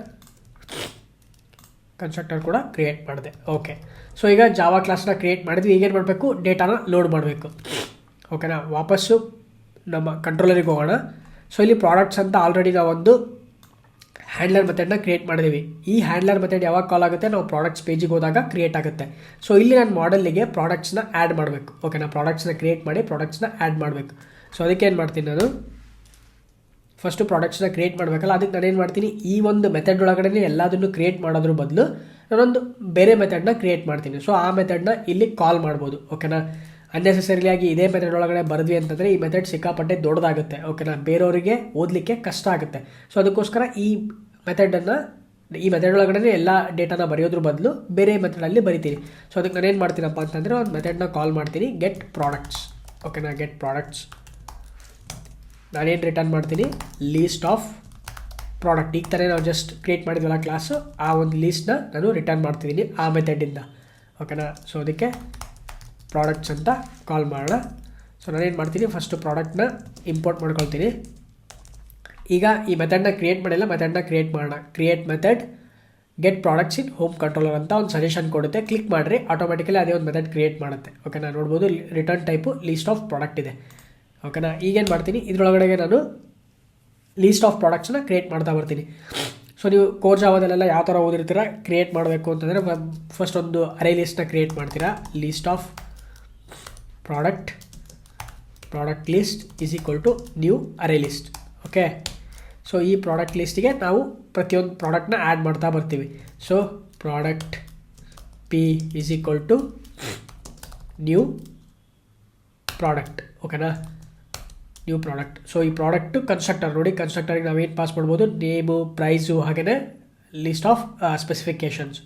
ಕನ್ಸ್ಟ್ರಕ್ಟರ್ ಕೂಡ ಕ್ರಿಯೇಟ್ ಮಾಡಿದೆ. ಓಕೆ ಸೊ ಈಗ ಜಾವಾ ಕ್ಲಾಸ್ನ ಕ್ರಿಯೇಟ್ ಮಾಡಿದ್ವಿ. ಈಗೇನು ಮಾಡಬೇಕು? ಡೇಟಾನ ಲೋಡ್ ಮಾಡಬೇಕು. ಓಕೆನಾ ವಾಪಸ್ಸು ನಮ್ಮ ಕಂಟ್ರೋಲರಿಗೆ ಹೋಗೋಣ. ಸೊ ಇಲ್ಲಿ ಪ್ರಾಡಕ್ಟ್ಸ್ ಅಂತ ಆಲ್ರೆಡಿ ನಾವೊಂದು ಹ್ಯಾಂಡ್ಲರ್ ಮೆಥಡ್ನ ಕ್ರಿಯೇಟ್ ಮಾಡಿದ್ದೀವಿ ಈ ಹ್ಯಾಂಡ್ಲರ್ ಮೆಥಡ್ ಯಾವಾಗ ಕಾಲ್ ಆಗುತ್ತೆ? ನಾವು ಪ್ರಾಡಕ್ಟ್ಸ್ ಪೇಜಿಗೆ ಹೋದಾಗ ಕ್ರಿಯೇಟ್ ಆಗುತ್ತೆ. ಸೊ ಇಲ್ಲಿ ನಾನು ಮಾಡೆಲ್ಲಿಗೆ ಪ್ರಾಡಕ್ಟ್ಸ್ನ ಆ್ಯಡ್ ಮಾಡಬೇಕು. ಓಕೆನಾ ಪ್ರಾಡಕ್ಟ್ಸ್ನ ಕ್ರಿಯೇಟ್ ಮಾಡಿ ಪ್ರಾಡಕ್ಟ್ಸ್ನ ಆ್ಯಡ್ ಮಾಡಬೇಕು. ಸೊ ಅದಕ್ಕೆ ಏನು ಮಾಡ್ತೀನಿ ನಾನು? ಫಸ್ಟು ಪ್ರಾಡಕ್ಟ್ಸ್ನ ಕ್ರಿಯೇಟ್ ಮಾಡಬೇಕಲ್ಲ, ಅದಕ್ಕೆ ನಾನೇನು ಮಾಡ್ತೀನಿ? ಈ ಒಂದು ಮೆಥಡ್ ಒಳಗಡೆ ಎಲ್ಲದನ್ನು ಕ್ರಿಯೇಟ್ ಮಾಡೋದ್ರ ಬದಲು ನಾನೊಂದು ಬೇರೆ ಮೆಥಡ್ನ ಕ್ರಿಯೇಟ್ ಮಾಡ್ತೀನಿ. ಸೊ ಆ ಮೆಥಡ್ನ ಇಲ್ಲಿ ಕಾಲ್ ಮಾಡ್ಬೋದು. ಓಕೆನಾ ಅನ್ನೆಸೆಸರಿಲಿ ಆಗಿ ಇದೇ ಮೆಥಡ್ ಒಳಗಡೆ ಬರೆದ್ವಿ ಅಂತಂದರೆ ಈ ಮೆಥಡ್ ಸಿಕ್ಕಾಪಟ್ಟೆ ದೊಡ್ಡದಾಗುತ್ತೆ ಓಕೆನಾ ಬೇರೆಯವರಿಗೆ ಓದಲಿಕ್ಕೆ ಕಷ್ಟ ಆಗುತ್ತೆ. ಸೊ ಅದಕ್ಕೋಸ್ಕರ ಈ ಮೆಥಡನ್ನು ಈ ಮೆಥಡ್ ಒಳಗಡೆ ಎಲ್ಲ ಡೇಟಾನ ಬರೆಯೋದ್ರ ಬದಲು ಬೇರೆ ಮೆಥಡಲ್ಲಿ ಬರಿತೀನಿ ಸೊ ಅದಕ್ಕೆ ನಾನೇನು ಮಾಡ್ತೀನಪ್ಪ ಅಂತಂದರೆ ಒಂದು ಮೆಥಡ್ನ ಕಾಲ್ ಮಾಡ್ತೀನಿ ಗೆಟ್ ಪ್ರಾಡಕ್ಟ್ಸ್ ಓಕೆನಾ ಗೆಟ್ ಪ್ರಾಡಕ್ಟ್ಸ್ ನಾನೇನು ರಿಟರ್ನ್ ಮಾಡ್ತೀನಿ? ಲೀಸ್ಟ್ ಆಫ್ ಪ್ರಾಡಕ್ಟ್ ಈಗ ತಾನೇ ನಾವು ಜಸ್ಟ್ ಕ್ರಿಯೇಟ್ ಮಾಡಿದ್ವಲ್ಲ ಕ್ಲಾಸು ಆ ಒಂದು ಲೀಸ್ಟ್ನ ನಾನು ರಿಟರ್ನ್ ಮಾಡ್ತಿದ್ದೀನಿ ಆ ಮೆಥಡಿಂದ ಓಕೆನಾ ಸೊ ಅದಕ್ಕೆ ಪ್ರಾಡಕ್ಟ್ಸ್ ಅಂತ ಕಾಲ್ ಮಾಡೋಣ. ಸೊ ನಾನೇನು ಮಾಡ್ತೀನಿ? ಫಸ್ಟು ಪ್ರಾಡಕ್ಟ್ನ ಇಂಪೋರ್ಟ್ ಮಾಡ್ಕೊಳ್ತೀನಿ. ಈಗ ಈ ಮೆಥಡ್ನ ಕ್ರಿಯೇಟ್ ಮಾಡಿಲ್ಲ ಮೆಥಡ್ನ ಕ್ರಿಯೇಟ್ ಮಾಡೋಣ. Create method get products in home controller ಅಂತ ಒಂದು ಸಜೆಷನ್ ಕೊಡುತ್ತೆ. ಕ್ಲಿಕ್ ಮಾಡಿರಿ ಆಟೋಮೆಟಿಕಲಿ ಅದೇ ಒಂದು ಮೆಥಡ್ ಕ್ರಿಯೇಟ್ ಮಾಡುತ್ತೆ. ಓಕೆನಾ ನೋಡ್ಬೋದು return type list of product ಇದೆ. ಓಕೆನಾ ಈಗೇನು ಮಾಡ್ತೀನಿ? ಇದರೊಳಗಡೆಗೆ ನಾನು ಲೀಸ್ಟ್ ಆಫ್ ಪ್ರಾಡಕ್ಟ್ಸ್ನ ಕ್ರಿಯೇಟ್ ಮಾಡ್ತಾ ಬರ್ತೀನಿ. ಸೊ ನೀವು ಕೋರ್ಸ್ ಜಾವದಲ್ಲೆಲ್ಲ ಯಾವ ಥರ ಓದಿರ್ತೀರ? ಕ್ರಿಯೇಟ್ ಮಾಡಬೇಕು ಅಂತಂದರೆ ಫಸ್ಟ್ ಒಂದು ಅರೇ ಲಿಸ್ಟ್ನ ಕ್ರಿಯೇಟ್ ಮಾಡ್ತೀರಾ? List of product product list is equal to new array list okay so ಈ ಪ್ರಾಡಕ್ಟ್ ಲಿಸ್ಟಿಗೆ ನಾವು ಪ್ರತಿಯೊಂದು ಪ್ರಾಡಕ್ಟ್ನ ಆ್ಯಡ್ ಮಾಡ್ತಾ ಬರ್ತೀವಿ. So product P is equal to new product ಓಕೆನಾ ನ್ಯೂ ಪ್ರಾಡಕ್ಟ್ ಸೊ ಈ ಪ್ರಾಡಕ್ಟು ಕನ್ಸ್ಟ್ರಕ್ಟರ್ ನೋಡಿ ಕನ್ಸ್ಟ್ರಕ್ಟರ್ಗೆ ಏನು ಪಾಸ್ ಮಾಡ್ಬೋದು? ನೇಮು ಪ್ರೈಸು ಹಾಗೆಯೇ ಲಿಸ್ಟ್ ಆಫ್ ಸ್ಪೆಸಿಫಿಕೇಷನ್ಸ್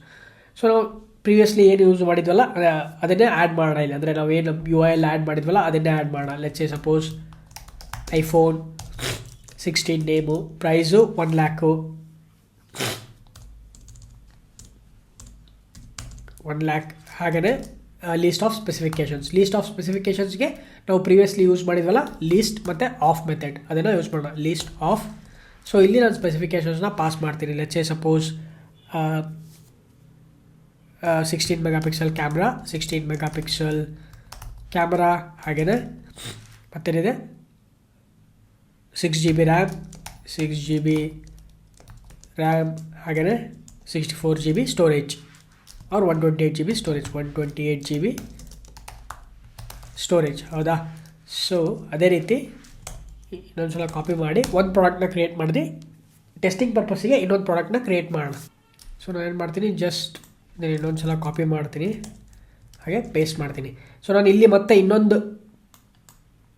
ಸೊ ನಾವು ಪ್ರೀವಿಯಸ್ಲಿ ಏನು ಯೂಸ್ ಮಾಡಿದ್ವಲ್ಲ, ಅದ- ಅದನ್ನೇ ಆ್ಯಡ್ ಮಾಡೋಣ ಇಲ್ಲಿ. ಅಂದರೆ ನಾವು ಏನು ಯು ಐ ಎಲ್ ಆ್ಯಡ್ ಮಾಡಿದ್ವಲ್ಲ, ಅದನ್ನೇ ಆ್ಯಡ್ ಮಾಡೋಣ. Let's suppose iPhone sixteen name price one lakh one lakh ಹಾಗೆಯೇ list of specifications list of ಸ್ಪೆಸಿಫಿಕೇಷನ್ಸ್ಗೆ ನಾವು ಪ್ರೀವಿಯಸ್ಲಿ ಯೂಸ್ ಮಾಡಿದ್ವಲ್ಲ ಲೀಸ್ಟ್ ಮತ್ತು ಆಫ್ ಮೆಥಡ್ ಅದನ್ನು ಯೂಸ್ ಮಾಡೋಣ. ಲೀಸ್ಟ್ ಆಫ್ ಸೊ ಇಲ್ಲಿ ನಾನು ಸ್ಪೆಸಿಫಿಕೇಷನ್ಸ್ನ ಪಾಸ್ ಮಾಡ್ತೀನಿ. Let's say suppose sixteen megapixel camera sixteen megapixel camera ಹಾಗೆಯೇ ಮತ್ತೇನಿದೆ? Six G B RAM six G B RAM ಹಾಗೆಯೇ sixty four G B storage or one twenty eight G B storage one twenty eight G B storage ಹೌದಾ? So ಅದೇ ರೀತಿ ಇನ್ನೊಂದು ಸಲ copy ಮಾಡಿ, ಒಂದು ಪ್ರಾಡಕ್ಟ್ನ ಕ್ರಿಯೇಟ್ ಮಾಡಿದೆ ಟೆಸ್ಟಿಂಗ್ ಪರ್ಪಸ್ಸಿಗೆ ಇನ್ನೊಂದು ಪ್ರಾಡಕ್ಟ್ನ ಕ್ರಿಯೇಟ್ ಮಾಡೋಣ ಸೊ ನಾನು ಏನು ಮಾಡ್ತೀನಿ ಜಸ್ಟ್ ನಾನು ಇನ್ನೊಂದು ಸಲ ಕಾಪಿ ಮಾಡ್ತೀನಿ. ಹಾಗೆ ಪೇಸ್ಟ್ ಮಾಡ್ತೀನಿ. ಸೊ ನಾನು ಇಲ್ಲಿ ಮತ್ತೆ ಇನ್ನೊಂದು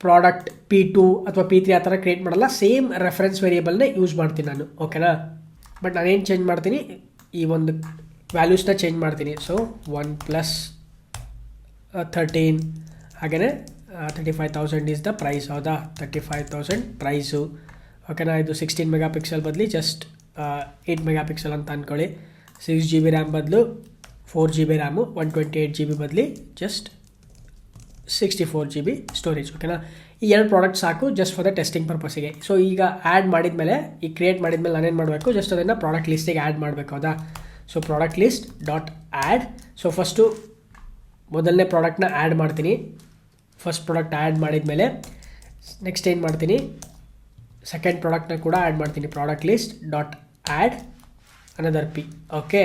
ಪ್ರಾಡಕ್ಟ್ ಪಿ ಟು ಅಥವಾ ಪಿ ತ್ರೀ ಆ ಥರ ಕ್ರಿಯೇಟ್ ಮಾಡಲ್ಲ. ಸೇಮ್ ರೆಫರೆನ್ಸ್ ವೇರಿಯೇಬಲ್ನೇ ಯೂಸ್ ಮಾಡ್ತೀನಿ ನಾನು. ಓಕೆನಾ ಬಟ್ ನಾನೇನು ಚೇಂಜ್ ಮಾಡ್ತೀನಿ? ಈ ಒಂದು ವ್ಯಾಲ್ಯೂಸ್ನ ಚೇಂಜ್ ಮಾಡ್ತೀನಿ. ಸೊ ಒನ್ ಪ್ಲಸ್ ಥರ್ಟೀನ್ ಹಾಗೆಯೇ thirty five thousand is the price ಹೌದಾ ತರ್ಟಿ ಫೈವ್ ತೌಸಂಡ್ ಪ್ರೈಸು ಓಕೆನಾ ಇದು ಸಿಕ್ಸ್ಟೀನ್ ಮೆಗಾ ಪಿಕ್ಸೆಲ್ ಬದಲಿ ಜಸ್ಟ್ ಏಯ್ಟ್ ಮೆಗಾ ಪಿಕ್ಸೆಲ್ ಅಂತ ಅಂದ್ಕೊಳ್ಳಿ ಸಿಕ್ಸ್ ಜಿ ಬಿ ರ್ಯಾಮ್ ಬದಲು four G B RAM one twenty eight G B ಬದಲಿ just sixty four G B storage ಓಕೆನಾ ಈ ಎರಡು ಪ್ರಾಡಕ್ಟ್ ಸಾಕು ಜಸ್ಟ್ ಫಾರ್ ದ ಟೆಸ್ಟಿಂಗ್ ಪರ್ಪಸ್ಸಿಗೆ ಸೊ ಈಗ ಆ್ಯಡ್ ಮಾಡಿದ್ಮೇಲೆ ಈ ಕ್ರಿಯೇಟ್ ಮಾಡಿದ ಮೇಲೆ ನಾನೇನು ಮಾಡಬೇಕು? ಜಸ್ಟ್ ಅದನ್ನು ಪ್ರಾಡಕ್ಟ್ ಲಿಸ್ಟಿಗೆ ಆ್ಯಡ್ ಮಾಡಬೇಕು, ಹೌದಾ? So product list dot add so first ಮೊದಲನೇ ಪ್ರಾಡಕ್ಟ್ನ ಆ್ಯಡ್ ಮಾಡ್ತೀನಿ. ಫಸ್ಟ್ ಪ್ರಾಡಕ್ಟ್ ಆ್ಯಡ್ ಮಾಡಿದ್ಮೇಲೆ ನೆಕ್ಸ್ಟ್ ಏನು ಮಾಡ್ತೀನಿ? ಸೆಕೆಂಡ್ ಪ್ರಾಡಕ್ಟ್ನ ಕೂಡ ಆ್ಯಡ್ ಮಾಡ್ತೀನಿ. Product list dot add another P okay